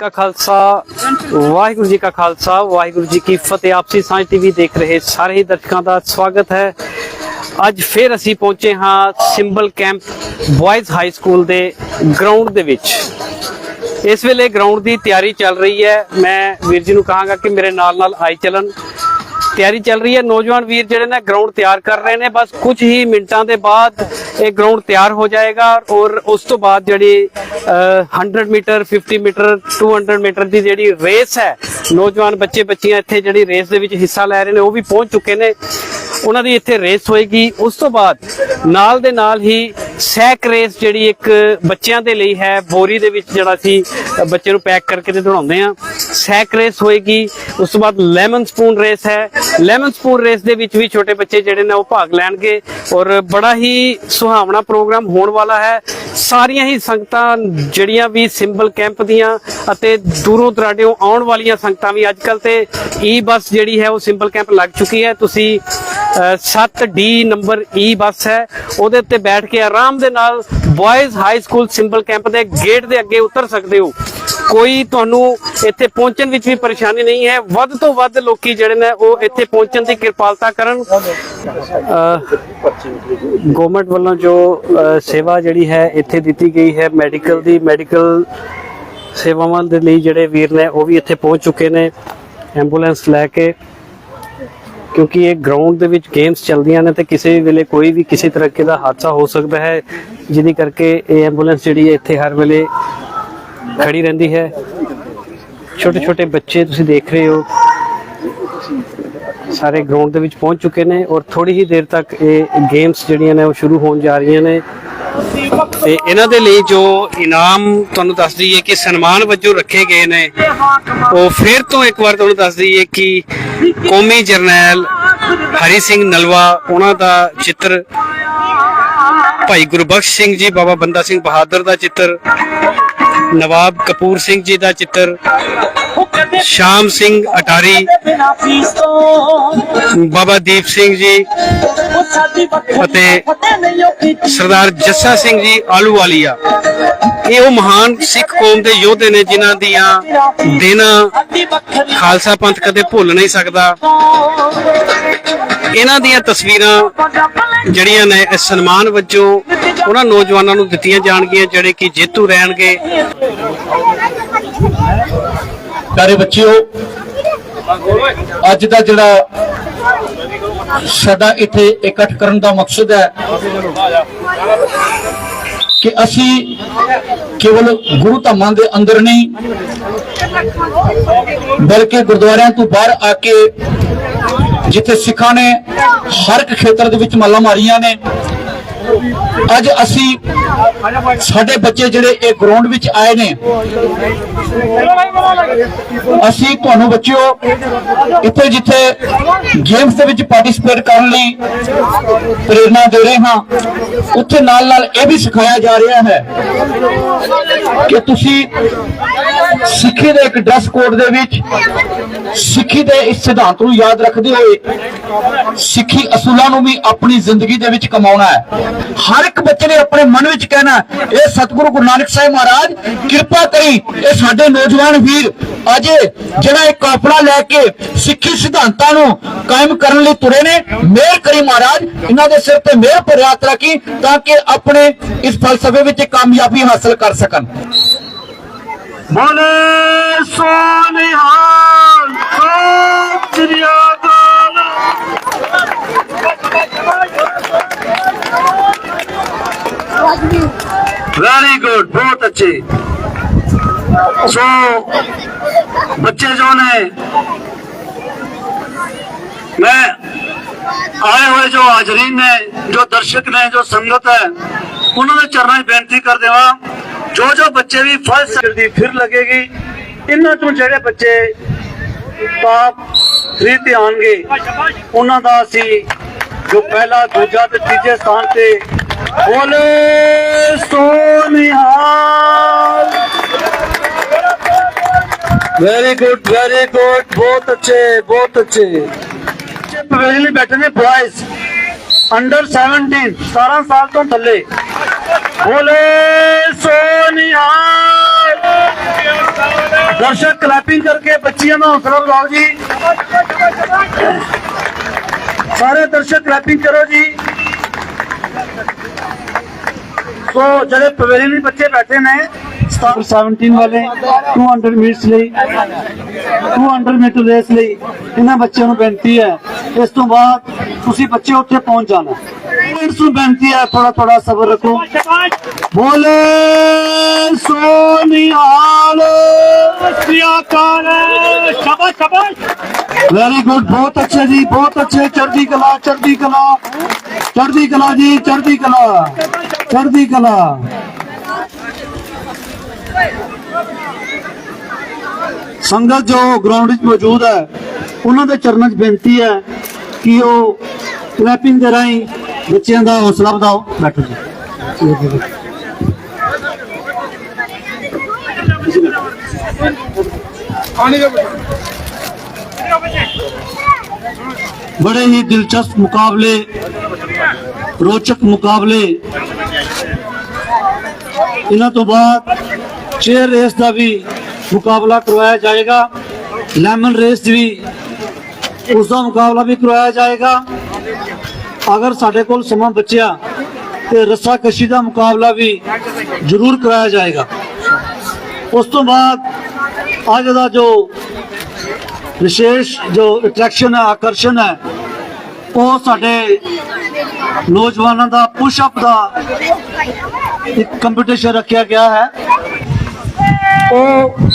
ਕਾ ਖਾਲਸਾ, ਵਾਹਿਗੁਰੂ ਜੀ ਕਾ ਖਾਲਸਾ, ਵਾਹਿਗੁਰੂ ਜੀ ਕੀ ਫਤਿਹ। ਆਪਸੀ ਸਾਂਝ ਟੀਵੀ ਦੇਖ ਰਹੇ ਸਾਰੇ ਹੀ ਦਰਸ਼ਕਾਂ ਦਾ ਸਵਾਗਤ ਹੈ। ਅੱਜ ਫੇਰ ਅਸੀਂ ਪਹੁੰਚੇ ਹਾਂ Simbal camp boys high school ਦੇ ਗਰਾਊਂਡ ਦੇ ਵਿੱਚ। ਇਸ ਵੇਲੇ ਗਰਾਊਂਡ ਦੀ ਤਿਆਰੀ ਚੱਲ ਰਹੀ ਹੈ। ਮੈਂ ਵੀਰ ਜੀ ਨੂੰ ਕਹਾਂਗਾ ਕਿ ਮੇਰੇ ਨਾਲ ਨਾਲ ਆਈ ਚੱਲਣ। ਤਿਆਰੀ ਚੱਲ ਰਹੀ ਹੈ। ਨੌਜਵਾਨ ਵੀਰ ਜਿਹੜੇ ਨੇ ਗਰਾਊਂਡ ਤਿਆਰ ਕਰ ਰਹੇ ਨੇ। ਬਸ ਕੁਝ ਹੀ ਮਿੰਟਾਂ ਦੇ ਬਾਅਦ ਇਹ ਗਰਾਊਂਡ ਤਿਆਰ ਹੋ ਜਾਏਗਾ ਔਰ ਉਸ ਤੋਂ ਬਾਅਦ ਜਿਹੜੀ ਅਹ, 100 ਮੀਟਰ 50 ਮੀਟਰ 200 ਮੀਟਰ ਦੀ ਜਿਹੜੀ ਰੇਸ ਹੈ ਨੌਜਵਾਨ ਬੱਚੇ ਬੱਚੀਆਂ ਇੱਥੇ ਜਿਹੜੀ ਰੇਸ ਦੇ ਵਿੱਚ ਹਿੱਸਾ ਲੈ ਰਹੇ ਨੇ ਉਹ ਵੀ ਪਹੁੰਚ ਚੁੱਕੇ ਨੇ। ਉਹਨਾਂ ਦੀ ਇੱਥੇ ਰੇਸ ਹੋਏਗੀ। ਉਸ ਤੋਂ ਬਾਅਦ ਨਾਲ ਦੇ ਨਾਲ ਹੀ ਸੈਕ ਰੇਸ ਜਿਹੜੀ ਇੱਕ ਬੱਚਿਆਂ ਦੇ ਲਈ ਹੈ, ਬੋਰੀ ਦੇ ਵਿੱਚ ਜਿਹੜਾ ਸੀ ਬੱਚੇ ਨੂੰ ਪੈਕ ਕਰਕੇ ਤੇ ਦੌੜਾਉਂਦੇ ਆ ਸੈਕ ਰੇਸ ਹੋਏਗੀ, ਉਸ ਤੋਂ ਬਾਅਦ ਲੈਮਨ ਸਪੂਨ ਰੇਸ ਹੈ। ਲੈਮਨ ਸਪੂਨ ਰੇਸ ਦੇ ਵਿੱਚ ਵੀ ਛੋਟੇ ਬੱਚੇ ਜਿਹੜੇ ਨੇ ਉਹ ਭਾਗ ਲੈਣਗੇ ਔਰ ਬੜਾ ਹੀ ਸੁਹਾਵਣਾ ਪ੍ਰੋਗਰਾਮ ਹੋਣ ਵਾਲਾ ਹੈ। ਸਾਰੀਆਂ ਹੀ ਸੰਗਤਾਂ ਜਿਹੜੀਆਂ ਵੀ ਸਿੰਬਲ ਕੈਂਪ ਦੀਆਂ ਅਤੇ ਦੂਰੋਂ ਦਰਾਡਿਓਂ ਆਉਣ ਵਾਲੀਆਂ ਸੰਗਤਾਂ ਵੀ ਅੱਜ ਅੱਜਕੱਲ ਤੇ ਈ ਬੱਸ ਜਿਹੜੀ ਹੈ ਉਹ ਸਿੰਬਲ ਕੈਂਪ ਲੱਗ ਚੁੱਕੀ ਹੈ। ਤੁਸੀਂ 7D ਨੰਬਰ ਈ ਬੱਸ ਹੈ। ਉਹਦੇ ਉੱਤੇ ਬੈਠ ਕੇ ਆਰਾਮ ਦੇ ਨਾਲ boys high school Simbal camp ਦੇ ਗੇਟ ਦੇ ਅੱਗੇ ਉਤਰ ਸਕਦੇ ਹੋ। ਕੋਈ ਤੁਹਾਨੂੰ ਇੱਥੇ ਪਹੁੰਚਣ ਵਿੱਚ ਵੀ ਪਰੇਸ਼ਾਨੀ ਨਹੀਂ ਹੈ। ਵੱਧ ਤੋਂ ਵੱਧ ਲੋਕੀ ਜਿਹੜੇ ਨੇ ਉਹ ਇੱਥੇ ਪਹੁੰਚਣ ਦੀ ਕਿਰਪਾਲਤਾ ਕਰਨ। ਗਵਰਨਮੈਂਟ ਵੱਲੋਂ ਜੋ ਸੇਵਾ ਜਿਹੜੀ ਹੈ, ਇੱਥੇ ਦਿੱਤੀ ਗਈ ਹੈ। ਮੈਡੀਕਲ ਦੀ, ਮੈਡੀਕਲ ਸੇਵਾਵਾਂ ਦੇ ਲਈ ਜਿਹੜੇ ਵੀਰ ਨੇ ਉਹ ਵੀ ਇੱਥੇ ਪਹੁੰਚ ਚੁੱਕੇ ਨੇ। ਐਂਬੂਲੈਂਸ ਲੈ ਕੇ ਕਿਉਂਕਿ ਇਹ ਗਰਾਊਂਡ ਦੇ ਵਿੱਚ ਗੇਮਸ ਚੱਲਦੀਆਂ ਨੇ ਤੇ ਕਿਸੇ ਵੀ ਵੇਲੇ ਕੋਈ ਵੀ ਕਿਸੇ ਤਰ੍ਹਾਂ ਦਾ ਹਾਦਸਾ ਹੋ ਸਕਦਾ ਹੈ, ਜਿਹਦੀ ਕਰਕੇ ਇਹ ਐਂਬੂਲੈਂਸ ਜਿਹੜੀ ਹੈ ਇੱਥੇ ਹਰ ਵੇਲੇ ਖੜੀ ਰਹਿੰਦੀ ਹੈ। ਛੋਟੇ ਛੋਟੇ ਬੱਚੇ ਤੁਸੀਂ ਦੇਖ ਰਹੇ ਹੋ, ਸਾਰੇ ਗਰਾਊਂਡ ਦੇ ਵਿੱਚ ਪਹੁੰਚ ਚੁੱਕੇ ਨੇ ਔਰ ਥੋੜੀ ਹੀ ਦੇਰ ਤੱਕ ਇਹ ਗੇਮਸ ਜਿਹੜੀਆਂ ਨੇ ਉਹ ਸ਼ੁਰੂ ਹੋਣ ਜਾ ਰਹੀਆਂ ਨੇ। ਤੇ ਇਹਨਾਂ ਦੇ ਲਈ ਜੋ ਇਨਾਮ ਤੁਹਾਨੂੰ ਦੱਸ ਦਈਏ ਕਿ ਸਨਮਾਨ ਵਜੋਂ ਰੱਖੇ ਗਏ ਨੇ, ਉਹ ਫਿਰ ਤੋਂ ਇੱਕ ਵਾਰ ਤੁਹਾਨੂੰ ਦੱਸ ਦਈਏ ਕਿ ਕੌਮੀ ਜਰਨੈਲ ਹਰੀ ਸਿੰਘ ਨਲਵਾ, ਉਹਨਾਂ ਦਾ ਚਿੱਤਰ ਭਾਈ ਗੁਰਬਖਸ਼ ਸਿੰਘ ਜੀ, ਬਾਬਾ ਬੰਦਾ ਸਿੰਘ ਬਹਾਦਰ ਦਾ ਚਿੱਤਰ ਨਵਾਬ ਕਪੂਰ ਸਿੰਘ ਜੀ ਦਾ ਚਿੱਤਰ ਸ਼ਾਮ ਸਿੰਘ ਅਟਾਰੀ ਬਾਬਾ ਦੀਪ ਸਿੰਘ ਜੀ ਅਤੇ ਸਰਦਾਰ ਜੱਸਾ ਸਿੰਘ ਜੀ ਆਲੂ ਵਾਲੀਆ ਇਹ ਉਹ ਮਹਾਨ ਸਿੱਖ ਕੌਮ ਦੇ ਯੋਧੇ ਨੇ ਜਿਨ੍ਹਾਂ ਦੀਆਂ ਦੇਣਾ ਖਾਲਸਾ ਪੰਥ ਕਦੇ ਭੁੱਲ ਨਹੀਂ ਸਕਦਾ ਇਹਨਾਂ ਦੀਆਂ ਤਸਵੀਰਾਂ ਜਿਹੜੀਆਂ ਨੇ ਇਸ ਸਨਮਾਨ ਵਜੋਂ ਉਹਨਾਂ ਨੌਜਵਾਨਾਂ ਨੂੰ ਦਿੱਤੀਆਂ ਜਾਣਗੀਆਂ ਜਿਹੜੇ ਕਿ ਜੇਤੂ ਰਹਿਣਗੇ। ਪਿਆਰੇ ਬੱਚਿਓ, ਅੱਜ ਦਾ ਜਿਹੜਾ ਸਾਡਾ ਇੱਥੇ ਇਕੱਠ ਕਰਨ ਦਾ ਮਕਸਦ ਹੈ ਕਿ ਅਸੀਂ ਕੇਵਲ ਗੁਰੂ ਧਾਮਾਂ ਦੇ ਅੰਦਰ ਨਹੀਂ, ਬਲਕਿ ਗੁਰਦੁਆਰਿਆਂ ਤੋਂ ਬਾਹਰ ਆ ਕੇ ਜਿੱਥੇ ਸਿੱਖਾਂ ਨੇ ਹਰ ਇੱਕ ਖੇਤਰ ਦੇ ਵਿੱਚ ਮੱਲਾਂ ਮਾਰੀਆਂ ਨੇ ਅੱਜ ਅਸੀਂ ਸਾਡੇ ਬੱਚੇ ਜਿਹੜੇ ਇਹ ਗਰਾਊਂਡ ਵਿੱਚ ਆਏ ਨੇ, ਅਸੀਂ ਤੁਹਾਨੂੰ ਬੱਚਿਓ ਇੱਥੇ ਜਿੱਥੇ ਗੇਮਸ ਦੇ ਵਿੱਚ ਪਾਰਟਿਸਿਪੇਟ ਕਰਨ ਲਈ ਪ੍ਰੇਰਣਾ ਦੇ ਰਹੇ ਹਾਂ, ਉੱਥੇ ਨਾਲ ਨਾਲ ਇਹ ਵੀ ਸਿਖਾਇਆ ਜਾ ਰਿਹਾ ਹੈ ਕਿ ਤੁਸੀਂ ਸਿੱਖੀ ਦੇ ਇੱਕ ਡਰੈਸ ਕੋਡ ਦੇ ਵਿੱਚ ਸਿੱਖੀ ਦੇ ਇਸ ਸਿਧਾਂਤ ਨੂੰ ਯਾਦ ਰੱਖਦੇ ਹੋਏ ਸਿੱਖੀ ਅਸੂਲਾਂ ਨੂੰ ਵੀ ਆਪਣੀ ਜ਼ਿੰਦਗੀ ਦੇ ਵਿੱਚ ਕਮਾਉਣਾ ਹੈ। ਹਰ ਇੱਕ ਬੱਚੇ ਨੇ ਆਪਣੇ ਮਨ ਵਿੱਚ ਕਹਿਣਾ, ਇਹ ਸਤਿਗੁਰੂ ਗੁਰੂ ਨਾਨਕ ਸਾਹਿਬ ਮਹਾਰਾਜ, ਕਿਰਪਾ ਕਰੀ, ਇਹ ਸਾਡੇ ਨੌਜਵਾਨ ਵੀਰ ਅਜੇ ਜਿਹੜਾ ਇੱਕ ਕਾਫਲਾ ਲੈ ਕੇ ਸਿੱਖੀ ਸਿਧਾਂਤਾਂ ਨੂੰ ਕਾਇਮ ਕਰਨ ਲਈ ਤੁਰੇ ਨੇ, ਮਿਹਰ ਕਰੀ ਮਹਾਰਾਜ, ਇਹਨਾਂ ਦੇ ਸਿਰ ਤੇ ਮਿਹਰ ਭਰਿਆਤ ਰੱਖੀ ਤਾਂ ਕਿ ਆਪਣੇ ਇਸ ਫਲਸਫੇ ਵਿੱਚ ਕਾਮਯਾਬੀ ਹਾਸਲ ਕਰ ਸਕਣ। ਬੋਲੇ ਸੋਨਿਹਾਲ ਸਤਿ ਸ੍ਰੀ ਵੈਰੀ ਗੁੱਡ ਬਹੁਤ ਅੱਛੇ। ਸੋ ਬੱਚੇ ਜੋ ਨੇ, ਮੈਂ ਆਏ ਹੋਏ ਜੋ ਹਾਜ਼ਰੀਨ ਨੇ, ਜੋ ਦਰਸ਼ਕ ਨੇ, ਜੋ ਸੰਗਤ ਹੈ, ਉਹਨਾਂ ਦੇ ਚਰਨਾਂ 'ਚ ਬੇਨਤੀ ਕਰ ਦੇਵਾਂ, ਜੋ ਜੋ ਬੱਚੇ ਵੀ ਫਸਟ ਜਲਦੀ ਫਿਰ ਲੱਗੇਗੀ, ਇਹਨਾਂ ਤੋਂ ਜਿਹੜੇ ਬੱਚੇ ਟਾਪ 3 ਤੇ ਆਣਗੇ ਉਹਨਾਂ ਦਾ ਅਸੀਂ ਜੋ ਪਹਿਲਾ, ਦੂਜਾ ਤੇ ਤੀਜੇ ਸਥਾਨ ਤੇ ਬੋਲੇ Sonihal. Very good very good ਬਹੁਤ ਅੱਛੇ ਬਹੁਤ ਅੱਛੇ। ਬੱਚੇ ਪਵੇਲੀਅਨ ਬੈਠੇ ਨੇ ਬॉयਜ਼ ਅੰਡਰ 17 17 ਸਾਲ ਤੋਂ ਥੱਲੇ। ਬੋਲੇ ਸੋਨਿਹਾਲ। ਦਰਸ਼ਕ ਕਲੈਪਿੰਗ ਕਰਕੇ ਬੱਚੀਆਂ ਦਾ ਹੌਸਲਾ ਵਧਾਓ ਜੀ। ਸਾਰੇ ਦਰਸ਼ਕ ਕਲੈਪਿੰਗ ਕਰੋ ਜੀ। ਸੋ ਜਿਹੜੇ ਪਵੇਲੀਅਨ ਵਿੱਚ ਬੱਚੇ ਬੈਠੇ ਨੇ 17 ਵਾਲੇ 200 ਮੀਟਰਸ ਲਈ 200 ਮੀਟਰ ਰੇਸ ਲਈ, ਇਹਨਾਂ ਬੱਚਿਆਂ ਨੂੰ ਬੇਨਤੀ ਹੈ ਇਸ ਤੋਂ ਬਾਅਦ ਤੁਸੀਂ ਬੱਚੇ ਉੱਥੇ ਪਹੁੰਚ ਜਾਣਾ ਇਸ ਨੂੰ ਬੇਨਤੀ ਹੈ ਥੋੜਾ ਥੋੜਾ ਸਬਰ ਰੱਖੋ ਬੋਲੇ ਸੋਨਿਹਾਲ ਸਿਆਕਾਲ ਸ਼ਾਬਾਸ਼ ਸ਼ਾਬਾਸ਼ ਵੈਰੀ ਗੁੱਡ ਬਹੁਤ ਅੱਛੇ ਜੀ ਬਹੁਤ ਅੱਛੇ ਚੜ੍ਹਦੀ ਕਲਾ ਚੜ੍ਹਦੀ ਕਲਾ ਚੜ੍ਹਦੀ ਕਲਾ ਜੀ ਚੜ੍ਹਦੀ ਕਲਾ ਚੜ੍ਹਦੀ ਕਲਾ ਸੰਗਤ ਜੋ ਗਰਾਊਂਡ ਵਿੱਚ ਮੌਜੂਦ ਹੈ, ਉਹਨਾਂ ਦੇ ਚਰਨਾਂ 'ਚ ਬੇਨਤੀ ਹੈ ਕਿ ਉਹ ਕਲੈਪਿੰਗ ਦੇ ਰਾਹੀਂ ਬੱਚਿਆਂ ਦਾ ਹੌਸਲਾ ਵਧਾਓ। ਬੈਠੋ ਜੀ। ਬੜੇ ਹੀ ਦਿਲਚਸਪ ਮੁਕਾਬਲੇ, ਰੋਚਕ ਮੁਕਾਬਲੇ। ਇਹਨਾਂ ਤੋਂ ਬਾਅਦ ਚੇਅਰ ਰੇਸ ਦਾ ਵੀ ਮੁਕਾਬਲਾ ਕਰਵਾਇਆ ਜਾਏਗਾ। ਲੈਮਨ ਰੇਸ ਵੀ ਉਸ ਦਾ ਮੁਕਾਬਲਾ ਵੀ ਕਰਵਾਇਆ ਜਾਏਗਾ। ਅਗਰ ਸਾਡੇ ਕੋਲ ਸਮਾਂ ਬਚਿਆ ਤੇ ਰੱਸਾ ਕਸ਼ੀ ਦਾ ਮੁਕਾਬਲਾ ਵੀ ਜ਼ਰੂਰ ਕਰਾਇਆ ਜਾਏਗਾ। ਉਸ ਤੋਂ ਬਾਅਦ ਅੱਜ ਦਾ ਜੋ ਵਿਸ਼ੇਸ਼ ਜੋ ਅਟਰੈਕਸ਼ਨ ਹੈ, ਆਕਰਸ਼ਣ ਹੈ, ਉਹ ਸਾਡੇ ਨੌਜਵਾਨਾਂ ਦਾ ਪੁਸ਼ ਅਪ ਦਾ ਇੱਕ ਕੰਪੀਟੀਸ਼ਨ ਰੱਖਿਆ ਗਿਆ ਹੈ। ਉਹ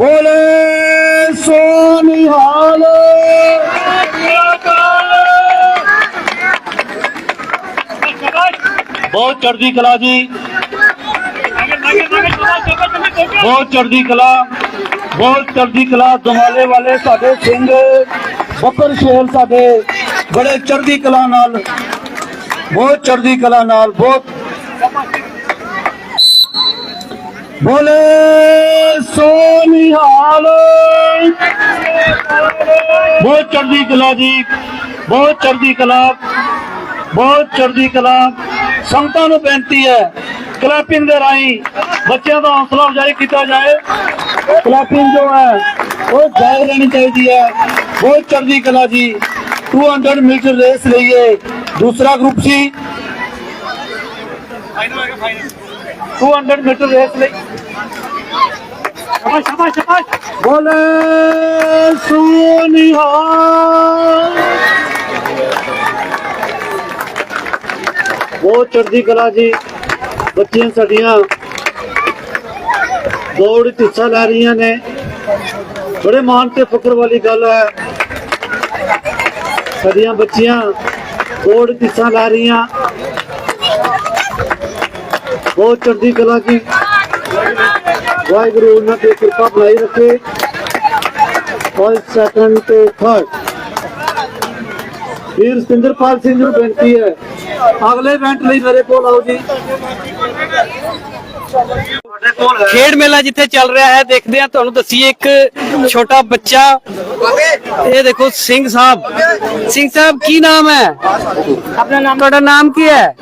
ਬੋਲੇ ਸੋਨਿਹਾਲ ਬਹੁਤ ਚੜ੍ਹਦੀ ਕਲਾ ਜੀ। ਬਹੁਤ ਚੜ੍ਹਦੀ ਕਲਾ। ਬਹੁਤ ਚੜ੍ਹਦੀ ਕਲਾ ਦਮਾਲੇ ਵਾਲੇ ਸਾਡੇ ਸਿੰਘ। ਬੱਕਰ ਸ਼ੇਰ ਸਾਡੇ ਬੜੇ ਚੜ੍ਹਦੀ ਕਲਾ ਨਾਲ, ਬਹੁਤ ਚੜ੍ਹਦੀ ਕਲਾ ਨਾਲ, ਬਹੁਤ ਬੋਲੇ ਸੋਨਿਹਾਲ ਬਹੁਤ ਚੜ੍ਹਦੀ ਕਲਾ ਜੀ ਬਹੁਤ ਚੜ੍ਹਦੀ ਕਲਾ ਬਹੁਤ ਚੜ੍ਹਦੀ ਕਲਾ ਸੰਗਤਾਂ ਨੂੰ ਬੇਨਤੀ ਹੈ ਕਲੈਪਿੰਗ ਦੇ ਰਾਹੀਂ ਬੱਚਿਆਂ ਦਾ ਹੌਸਲਾ ਅਫਜ਼ਾਈ ਕੀਤਾ ਜਾਏ ਕਲੈਪਿੰਗ ਜੋ ਹੈ ਉਹ ਜਾਰੀ ਰਹਿਣੀ ਚਾਹੀਦੀ ਹੈ ਬਹੁਤ ਚੜ੍ਹਦੀ ਕਲਾ ਜੀ 200 ਮੀਟਰ ਰੇਸ ਲਈਏ ਦੂਸਰਾ ਗਰੁੱਪ ਸੀ 200 ਮੀਟਰ ਰੇਸ ਲਈ ਸ਼ਾਬਾਸ਼ ਸ਼ਾਬਾਸ਼ ਸ਼ਾਬਾਸ਼ ਬੋਲੇ ਸੋਨਿਹਾਲ ਬਹੁਤ ਚੜ੍ਹਦੀ ਕਲਾ ਜੀ ਬੱਚੀਆਂ ਸਾਡੀਆਂ ਦੌੜ ਵਿੱਚ ਹਿੱਸਾ ਲੈ ਰਹੀਆਂ ਨੇ ਬੜੇ ਮਾਣ ਤੇ ਫਖਰ ਵਾਲੀ ਗੱਲ ਹੈ ਸਾਡੀਆਂ ਬੱਚੀਆਂ ਦੌੜ ਵਿੱਚ ਹਿੱਸਾ ਲੈ ਰਹੀਆਂ ਬਹੁਤ ਚੜ੍ਹਦੀ ਕਲਾ ਜੀ ਵਾਹਿਗੁਰੂ, ਉਹਨਾਂ ਤੇ ਕਿਰਪਾ ਬਣਾਈ ਰੱਖੇ। ਫਸਟ ਸੈਕੰਡ ਤੇ ਥਰਡ ਵੀਰ ਸਤਿੰਦਰਪਾਲ ਸਿੰਘ ਨੂੰ ਬੇਨਤੀ ਹੈ। ਅਗਲੇ ਇਵੈਂਟ ਲਈ ਮੇਰੇ ਕੋਲ ਆਓ ਜੀ। ਖੇਡ ਮੇਲਾ ਜਿੱਥੇ ਚੱਲ ਰਿਹਾ ਹੈ ਦੇਖਦੇ ਹਾਂ ਤੁਹਾਨੂੰ ਦੱਸੀਏ ਇੱਕ ਛੋਟਾ ਬੱਚਾ। ਇਹ ਦੇਖੋ ਸਿੰਘ ਸਾਹਿਬ। ਸਿੰਘ ਸਾਹਿਬ ਕੀ ਨਾਮ ਹੈ? ਆਪਣਾ ਨਾਮ ਤੁਹਾਡਾ ਨਾਮ ਕੀ ਹੈ?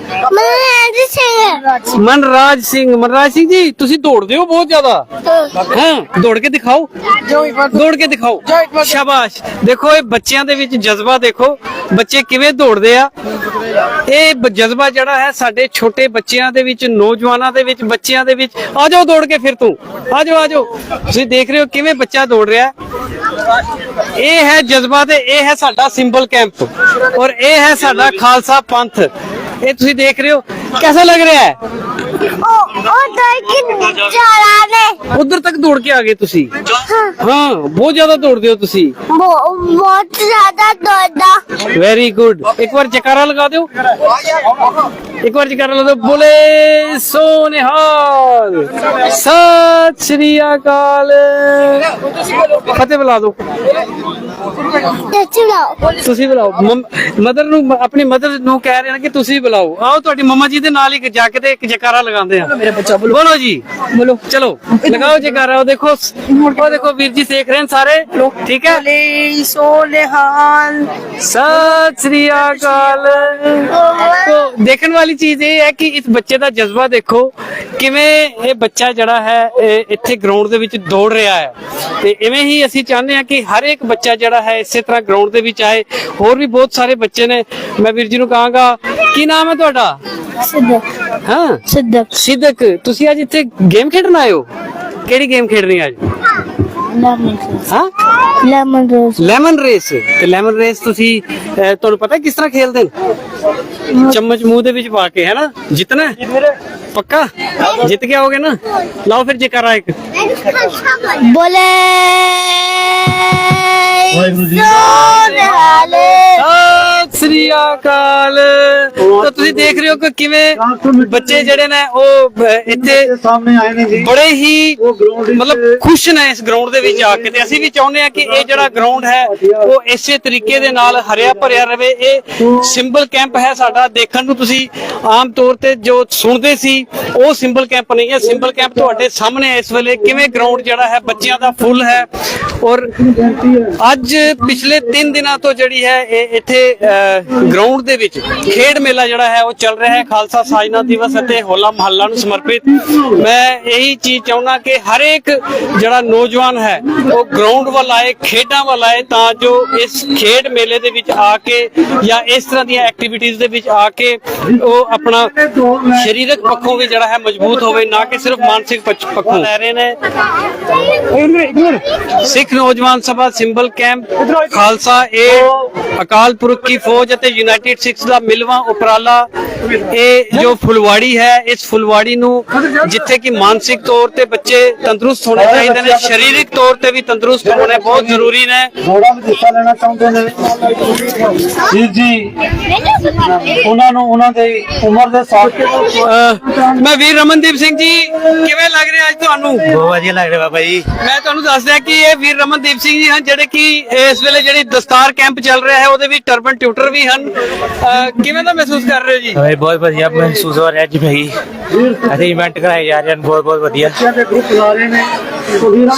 ਸਿੰਘ। ਮਨਰਾਜ ਸਿੰਘ। ਮਨਰਾਜ ਸਿੰਘ ਜੀ ਤੁਸੀਂ ਦੌੜਦੇ ਹੋ ਬਹੁਤ ਜ਼ਿਆਦਾ? ਹਾਂ। ਦੌੜ ਕੇ ਦਿਖਾਓ। ਦੌੜ ਕੇ ਦਿਖਾਓ। ਸ਼ਾਬਾਸ਼। ਦੇਖੋ ਇਹ ਬੱਚਿਆਂ ਦੇ ਵਿੱਚ ਜਜ਼ਬਾ ਦੇਖੋ। ਬੱਚੇ ਕਿਵੇਂ ਦੌੜਦੇ ਆ? ਇਹ ਜਜ਼ਬਾ ਜਿਹੜਾ ਹੈ ਸਾਡੇ ਛੋਟੇ ਬੱਚਿਆਂ ਦੇ ਵਿੱਚ ਨੌਜਵਾਨਾਂ ਦੇ ਵਿੱਚ ਬੱਚਿਆਂ ਦੇ ਵਿੱਚ। ਆ ਜਾਓ ਦੌੜ ਕੇ ਫਿਰ ਤੂੰ। ਆ ਜਾਓ ਆ ਜਾਓ ਤੁਸੀਂ ਦੇਖ ਰਹੇ ਹੋ ਕਿਵੇਂ ਬੱਚਾ ਦੌੜ ਰਿਹਾ। ਇਹ ਹੈ ਜਜ਼ਬਾ ਤੇ ਇਹ ਹੈ ਸਾਡਾ ਸਿੰਬਲ ਕੈਂਪ। ਔਰ ਇਹ ਹੈ ਸਾਡਾ ਖਾਲਸਾ ਪੰਥ। ਇਹ ਤੁਸੀਂ ਦੇਖ ਰਹੇ ਹੋ। ਕਿਹਦਾ ਲੱਗ ਰਿਹਾ ਹੈ? ਤਾਂ ਕਿ ਚਾਰਾ ਨੇ ਉਧਰ ਤੱਕ ਦੌੜ ਕੇ ਆ ਗਏ ਤੁਸੀਂ? ਹਾਂ। ਬਹੁਤ ਜ਼ਿਆਦਾ ਦੌੜਦੇ ਹੋ ਤੁਸੀਂ। ਬਹੁ- ਬਹੁਤ ਜ਼ਿਆਦਾ ਦੌੜਦਾ। ਵੈਰੀ ਗੁੱਡ ਇੱਕ ਵਾਰ ਜਕਾਰਾ ਲਗਾ ਦਿਓ। ਇੱਕ ਵਾਰ ਜਕਾਰਾ ਲਗਾ ਦਿਓ। ਬੋਲੇ ਸੋਨਿਹਾਲ। ਸਤਿ ਸ਼੍ਰੀ ਅਕਾਲ। ਫਤਿਹ ਬੁਲਾ ਦਿਓ। ਤੁਸੀਂ ਬੁਲਾਓ। ਮਦਰ ਨੂੰ ਆਪਣੀ ਮਦਰ ਨੂੰ ਕਹਿ ਰਹੇ ਨੇ ਕਿ ਤੁਸੀਂ ਬੁਲਾਓ। ਆਓ ਤੁਹਾਡੀ ਮਮਾ ਜੀ ਦੇ ਨਾਲ ਹੀ ਜਾ ਕੇ ਤੇ ਇੱਕ ਜਕਾਰਾ ਲਗਾਉਂਦੇ ਆ। ਮੇਰਾ ਬੱਚਾ ਬੋਲੋ ਜੀ ਬੋਲੋ ਚਲੋ ਲਗਾਓ ਜਕਾਰਾ ਉਹ ਦੇਖੋ ਉਹ ਦੇਖੋ ਵੀਰ ਜੀ ਦੇਖ ਰਹੇ ਨੇ ਸਾਰੇ ਠੀਕ ਹੈ ਲਈ ਸੋਨੇਹਾਲ ਸਤਿ ਸ੍ਰੀ ਅਕਾਲ ਤੋ ਦੇਖਣ ਵਾਲੀ ਚੀਜ਼ ਇਹ ਹੈ ਕਿ ਇਸ ਬੱਚੇ ਦਾ ਜਜ਼ਬਾ ਦੇਖੋ ਕਿਵੇਂ ਇਹ ਬੱਚਾ ਜਿਹੜਾ ਹੈ ਇੱਥੇ ਗਰਾਊਂਡ ਦੇ ਵਿੱਚ ਦੌੜ ਰਿਹਾ ਹੈ ਤੇ ਇਵੇਂ ਹੀ ਅਸੀਂ ਚਾਹੁੰਦੇ ਹਾਂ ਕਿ ਹਰ ਇੱਕ ਬੱਚਾ ਜਿਹੜਾ ਹੈ ਇਸੇ ਤਰ੍ਹਾਂ ਗਰਾਊਂਡ ਦੇ ਵਿੱਚ ਆਏ ਹੋਰ ਵੀ ਬਹੁਤ ਸਾਰੇ ਬੱਚੇ ਨੇ ਮੈਂ ਵੀਰ ਜੀ ਨੂੰ ਕਹਾਂਗਾ ਕੀ ਨਾਮ ਹੈ ਤੁਹਾਡਾ ਹਾਂ। ਸਿੱਧਕ। ਸਿੱਧਕ ਤੁਸੀਂ ਅੱਜ ਇੱਥੇ ਗੇਮ ਖੇਡਣ ਆਏ ਹੋ? ਕਿਹੜੀ ਗੇਮ ਖੇਡਣੀ ਅੱਜ? ਲੈਮਨ ਹਾਂ? ਲੈਮਨ ਰੋਜ਼ ਲੈਮਨ ਰੇਸ ਤੇ ਲੈਮਨ ਰੇਸ ਤੁਸੀਂ ਅਹ, ਤੁਹਾਨੂੰ ਪਤਾ ਕਿਸ ਤਰ੍ਹਾਂ ਖੇਲਦੇ ਨੇ? ਚਮਚ ਮੂੰਹ ਦੇ ਵਿੱਚ ਪਾ ਕੇ ਹੈ ਨਾ? ਜਿੱਤਣਾ ਹੈ? ਪੱਕਾ? ਜਿੱਤ ਗਿਆ ਹੋਗੇ ਨਾ? ਲਾਓ ਫਿਰ ਜੇਕਰ ਇੱਕ। ਬੋਲੇ। ਵਾਹਿਗੁਰੂ ਜੀ। ਸਤਿ ਸ੍ਰੀ ਅਕਾਲ। ਤਾਂ ਤੁਸੀਂ ਦੇਖ ਰਹੇ ਹੋ ਕਿ ਕਿਵੇਂ ਬੱਚੇ ਜਿਹੜੇ ਨੇ ਉਹ ਇੱਥੇ ਸਾਹਮਣੇ ਆਏ ਨੇ ਜੀ ਬੜੇ ਹੀ, ਮਤਲਬ ਖੁਸ਼ ਨੇ ਇਸ ਗਰਾਊਂਡ ਦੇ ਵਿੱਚ ਆ ਕੇ। ਤੇ ਅਸੀਂ ਵੀ ਚਾਹੁੰਦੇ ਹਾਂ ਕਿ ਇਹ ਜਿਹੜਾ ਗਰਾਊਂਡ ਹੈ, ਉਹ ਇਸੇ ਤਰੀਕੇ ਦੇ ਨਾਲ ਹਰਿਆ ਭਰਿਆ ਰਵੇ। ਇਹ ਸਿੰਬਲ ਕੈਂਪ ਹੈ ਸਾਡਾ। ਦੇਖਣ ਨੂੰ ਤੁਸੀਂ ਆਮ ਤੌਰ ਤੇ ਜੋ ਸੁਣਦੇ ਸੀ, ਉਹ ਸਿੰਬਲ ਕੈਂਪ ਨਹੀਂ ਹੈ। ਸਿੰਬਲ ਕੈਂਪ ਤੁਹਾਡੇ ਸਾਹਮਣੇ ਇਸ ਵੇਲੇ। ਕਿਵੇਂ ਗਰਾਊਂਡ ਜਿਹੜਾ ਹੈ, ਬੱਚਿਆਂ ਦਾ ਫੁੱਲ ਹੈ ਔਰ ਅੱਜ ਪਿਛਲੇ 3 ਦਿਨਾਂ ਤੋਂ ਜਿਹੜੀ ਹੈ ਇਹ ਇੱਥੇ ਗਰਾਊਂਡ ਦੇ ਵਿੱਚ ਖੇਡ ਮੇਲਾ ਜਿਹੜਾ ਹੈ ਉਹ ਚੱਲ ਰਿਹਾ ਹੈ ਖਾਲਸਾ ਸਾਜਨਾ ਦਿਵਸ ਅਤੇ ਹੋਲਾ ਮਹੱਲਾ ਨੂੰ ਸਮਰਪਿਤ। ਮੈਂ ਇਹੀ ਚੀਜ਼ ਚਾਹੁੰਦਾ ਕਿ ਹਰ ਇੱਕ ਜਿਹੜਾ ਨੌਜਵਾਨ ਹੈ ਉਹ ਗਰਾਊਂਡ ਵੱਲ ਆਏ ਖੇਡਾਂ ਵੱਲ ਆਏ ਤਾਂ ਜੋ ਇਸ ਖੇਡ ਮੇਲੇ ਦੇ ਵਿੱਚ ਆ ਕੇ ਜਾਂ ਇਸ ਤਰ੍ਹਾਂ ਦੀਆਂ ਐਕਟੀਵਿਟੀਜ਼ ਦੇ ਵਿੱਚ ਆ ਕੇ ਉਹ ਆਪਣਾ ਸਰੀਰਕ ਪੱਖੋਂ ਵੀ ਜਿਹੜਾ ਹੈ ਮਜ਼ਬੂਤ ਹੋਵੇ ਨਾ ਕਿ ਸਿਰਫ ਮਾਨਸਿਕ ਪੱਖ- ਪੱਖੋਂ। ਲੈ ਰਹੇ ਨੇ। ਸਿੱਖ ਨੌਜਵਾਨ ਸਭਾ ਸਿੰਬਲ ਕੈਂਪ ਖਾਲਸਾ ਏ ਅਕਾਲ ਪੁਰਖ ਕੀ ਫੌਜ ਅਤੇ ਯੂਨਾਈਟਿਡ ਸਿੱਖਸ ਦਾ ਮਿਲਵਾ ਉਪਰਾਲਾ। ਇਹ ਜੋ ਫੁਲਵਾੜੀ ਹੈ ਇਸ ਫੁਲਵਾੜੀ ਨੂੰ ਜਿੱਥੇ ਕਿ ਮਾਨਸਿਕ ਤੌਰ ਤੇ ਬੱਚੇ ਤੰਦਰੁਸਤ ਹੋਣੇ ਚਾਹੀਦੇ ਨੇ ਸਰੀਰਕ ਤੌਰ ਤੇ ਵੀ ਤੰਦਰੁਸਤ ਹੋਣੇ ਬਹੁਤ ਜ਼ਰੂਰੀ ਨੇ। ਥੋੜਾ ਵੀ ਹਿੱਸਾ ਲੈਣਾ ਚਾਹੁੰਦੇ ਨੇ। ਜੀ ਜੀ ਉਹਨਾਂ ਨੂੰ ਉਹਨਾਂ ਦੇ ਉਮਰ ਦੇ ਸਾਥ ਮੈਂ ਵੀਰ ਰਮਨਦੀਪ ਸਿੰਘ ਜੀ ਕਿਵੇਂ ਲੱਗ ਰਿਹਾ ਅੱਜ ਤੁਹਾਨੂੰ? ਬਹੁਤ ਵਧੀਆ ਲੱਗ ਰਿਹਾ ਬਾਬਾ ਜੀ। ਮੈਂ ਤੁਹਾਨੂੰ ਦੱਸ ਦਿਆਂ ਕਿ ਇਹ ਵੀਰ ਰਮਨਦੀਪ ਸਿੰਘ ਜੀ ਹਨ, ਜਿਹੜੇ ਕਿ ਇਸ ਵੇਲੇ ਜਿਹੜੀ ਦਸਤਾਰ ਕੈਂਪ ਚੱਲ ਰਿਹਾ ਹੈ, ਉਹਦੇ ਵੀ ਟਰਬਨ ਟਿਊਟਰ ਵੀ ਹਨ। ਕਿਵੇਂ ਦਾ ਮਹਿਸੂਸ ਕਰ ਰਹੇ ਜੀ? ਹਾਂ ਬਹੁਤ ਵਧੀਆ ਮਹਿਸੂਸ ਹੋ ਰਿਹਾ ਜਿਵੇਂ ਹੀ ਅਸੀਂ ਇਵੈਂਟ ਕਰਾਏ ਜਾ ਰਹੇ ਹਨ, ਬਹੁਤ ਬਹੁਤ ਵਧੀਆ।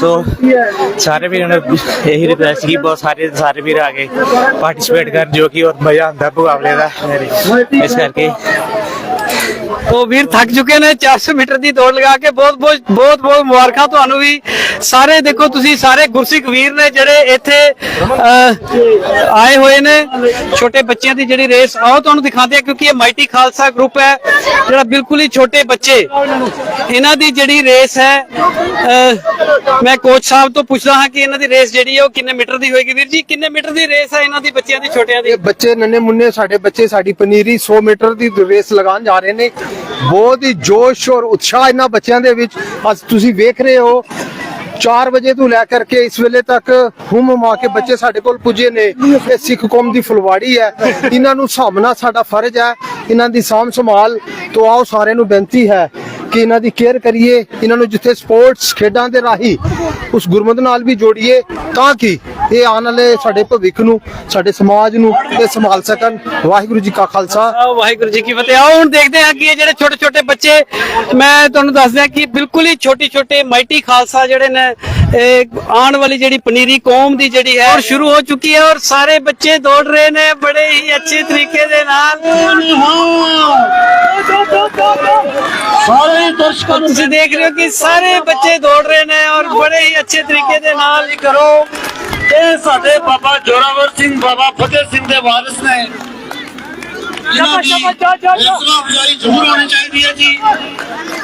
ਸੋ ਸਾਰੇ ਵੀਰਾਂ ਨੇ ਇਹੀ ਰਿਕਵੈਸਟ ਕੀ ਬਹੁਤ ਸਾਰੇ ਸਾਰੇ ਵੀਰ ਆ ਗਏ ਪਾਰਟਿਸਿਪੇਟ ਕਰਨ, ਜੋ ਕਿ ਬਹੁਤ ਮਜ਼ਾ ਆਉਂਦਾ ਮੁਕਾਬਲੇ ਦਾ। ਇਸ ਕਰਕੇ ਉਹ ਵੀਰ ਥੱਕ ਚੁੱਕੇ ਨੇ 400 ਮੀਟਰ ਦੀ ਦੌੜ ਲਗਾ ਕੇ ਬਹੁਤ ਬਹੁਤ ਬਹੁਤ ਬਹੁਤ ਮੁਬਾਰਕਾਂ ਤੁਹਾਨੂੰ ਵੀ। ਸਾਰੇ ਦੇਖੋ ਤੁਸੀਂ ਸਾਰੇ ਗੁਰਸਿੱਖ ਵੀਰ ਨੇ ਜਿਹੜੇ ਇੱਥੇ ਆਏ ਹੋਏ ਨੇ। ਛੋਟੇ ਬੱਚਿਆਂ ਦੀ ਜਿਹੜੀ ਰੇਸ, ਆਓ ਤੁਹਾਨੂੰ ਦਿਖਾਉਂਦੇ ਆ ਕਿਉਂਕਿ ਇਹ ਮਾਈਟੀ ਖਾਲਸਾ ਗਰੁੱਪ ਹੈ, ਜਿਹੜਾ ਬਿਲਕੁਲ ਹੀ ਛੋਟੇ ਬੱਚੇ। ਇਹਨਾਂ ਦੀ ਜਿਹੜੀ ਰੇਸ ਹੈ ਮੈਂ ਕੋਚ ਸਾਹਿਬ ਤੋਂ ਪੁੱਛਦਾ ਹਾਂ ਕਿ ਇਹਨਾਂ ਦੀ ਰੇਸ ਜਿਹੜੀ ਹੈ ਉਹ ਕਿੰਨੇ ਮੀਟਰ ਦੀ ਹੋਏਗੀ? ਵੀਰ ਜੀ, ਕਿੰਨੇ ਮੀਟਰ ਦੀ ਰੇਸ ਹੈ ਇਹਨਾਂ ਦੀ, ਬੱਚਿਆਂ ਦੀ, ਛੋਟਿਆਂ ਦੀ? ਬੱਚੇ ਨੰਨੇ ਮੁੰਨੇ ਸਾਡੇ ਬੱਚੇ, ਸਾਡੀ ਪਨੀਰੀ 100 ਮੀਟਰ ਦੀ ਰੇਸ ਲਗਾਉਣ ਜਾ ਰਹੇ ਨੇ। ਬਹੁਤ ਹੀ ਜੋਸ਼ ਔਰ ਉਤਸ਼ਾਹ ਇਹਨਾਂ ਬੱਚਿਆਂ ਦੇ ਵਿੱਚ। ਅੱਜ ਤੁਸੀਂ ਵੇਖ ਰਹੇ ਹੋ 4 ਵਜੇ ਤੋਂ ਲੈ ਕਰਕੇ ਇਸ ਵੇਲੇ ਤੱਕ ਹੁਮ ਹੁਮਾ ਕੇ ਬੱਚੇ ਸਾਡੇ ਕੋਲ ਪੁੱਜੇ ਨੇ। ਇਹ ਸਿੱਖ ਕੌਮ ਦੀ ਫੁਲਵਾੜੀ ਹੈ। ਇਹਨਾਂ ਨੂੰ ਸਾਹਮਣਾ ਸਾਡਾ ਫਰਜ਼ ਹੈ। ਇਹਨਾਂ ਦੀ ਸਾਂਭ ਸੰਭਾਲ ਤੋਂ ਆਓ, ਸਾਰਿਆਂ ਨੂੰ ਬੇਨਤੀ ਹੈ। ਕਿ ਇਹਨਾਂ ਦੀ ਕੇਅਰ ਕਰੀਏ, ਇਹਨਾਂ ਨੂੰ ਜਿੱਥੇ ਸਪੋਰਟਸ ਖੇਡਾਂ ਦੇ ਰਾਹੀਂ ਉਸ ਗੁਰਮਤ ਨਾਲ ਵੀ ਜੋੜੀਏ, ਤਾਂ ਕਿ ਇਹ ਆਉਣ ਵਾਲੇ ਸਾਡੇ ਭਵਿੱਖ ਨੂੰ, ਸਾਡੇ ਸਮਾਜ ਨੂੰ ਇਹ ਸੰਭਾਲ ਸਕਣ। ਵਾਹਿਗੁਰੂ ਜੀ ਕਾ ਖਾਲਸਾ। ਵਾਹਿਗੁਰੂ ਜੀ ਕੀ ਫਤਿਹ। ਆਓ, ਹੁਣ ਦੇਖਦੇ ਹਾਂ ਕਿ ਇਹ ਜਿਹੜੇ ਛੋਟੇ ਛੋਟੇ ਬੱਚੇ, ਮੈਂ ਤੁਹਾਨੂੰ ਦੱਸ ਦਿਆਂ ਕਿ ਬਿਲਕੁਲ ਹੀ ਛੋਟੀ ਛੋਟੇ ਮਾਈਟੀ ਖਾਲਸਾ ਜਿਹੜੇ ਨੇ ਇਹ ਆਉਣ ਵਾਲੀ ਜਿਹੜੀ ਪਨੀਰੀ ਕੌਮ ਦੀ ਜਿਹੜੀ ਹੈ ਉਹ ਸ਼ੁਰੂ ਹੋ ਚੁੱਕੀ ਹੈ ਔਰ ਸਾਰੇ ਬੱਚੇ ਦੌੜ ਰਹੇ ਨੇ ਬੜੇ ਹੀ ਅੱਛੇ ਤਰੀਕੇ ਦੇ ਨਾਲ। ਸਾਰੇ ਦਰਸ਼ਕਾਂ ਨੂੰ ਤੁਸੀਂ ਦੇਖ ਰਹੇ ਹੋ ਕਿ ਸਾਰੇ ਬੱਚੇ ਦੌੜ ਰਹੇ ਨੇ ਔਰ ਬੜੇ ਹੀ ਅੱਛੇ ਤਰੀਕੇ ਦੇ ਨਾਲ। ਕਰੋ ਇਹ ਸਾਡੇ ਬਾਬਾ ਜੋਰਾਵਰ ਸਿੰਘ ਬਾਬਾ ਫਤਿਹ ਸਿੰਘ ਦੇ ਵਾਰਿਸ ਨੇ। ਇਹਨਾਂ ਦੀ ਹੌਸਲਾ ਅਫਜ਼ਾਈ ਜ਼ਰੂਰ ਹੋਣੀ ਚਾਹੀਦੀ ਹੈ ਜੀ।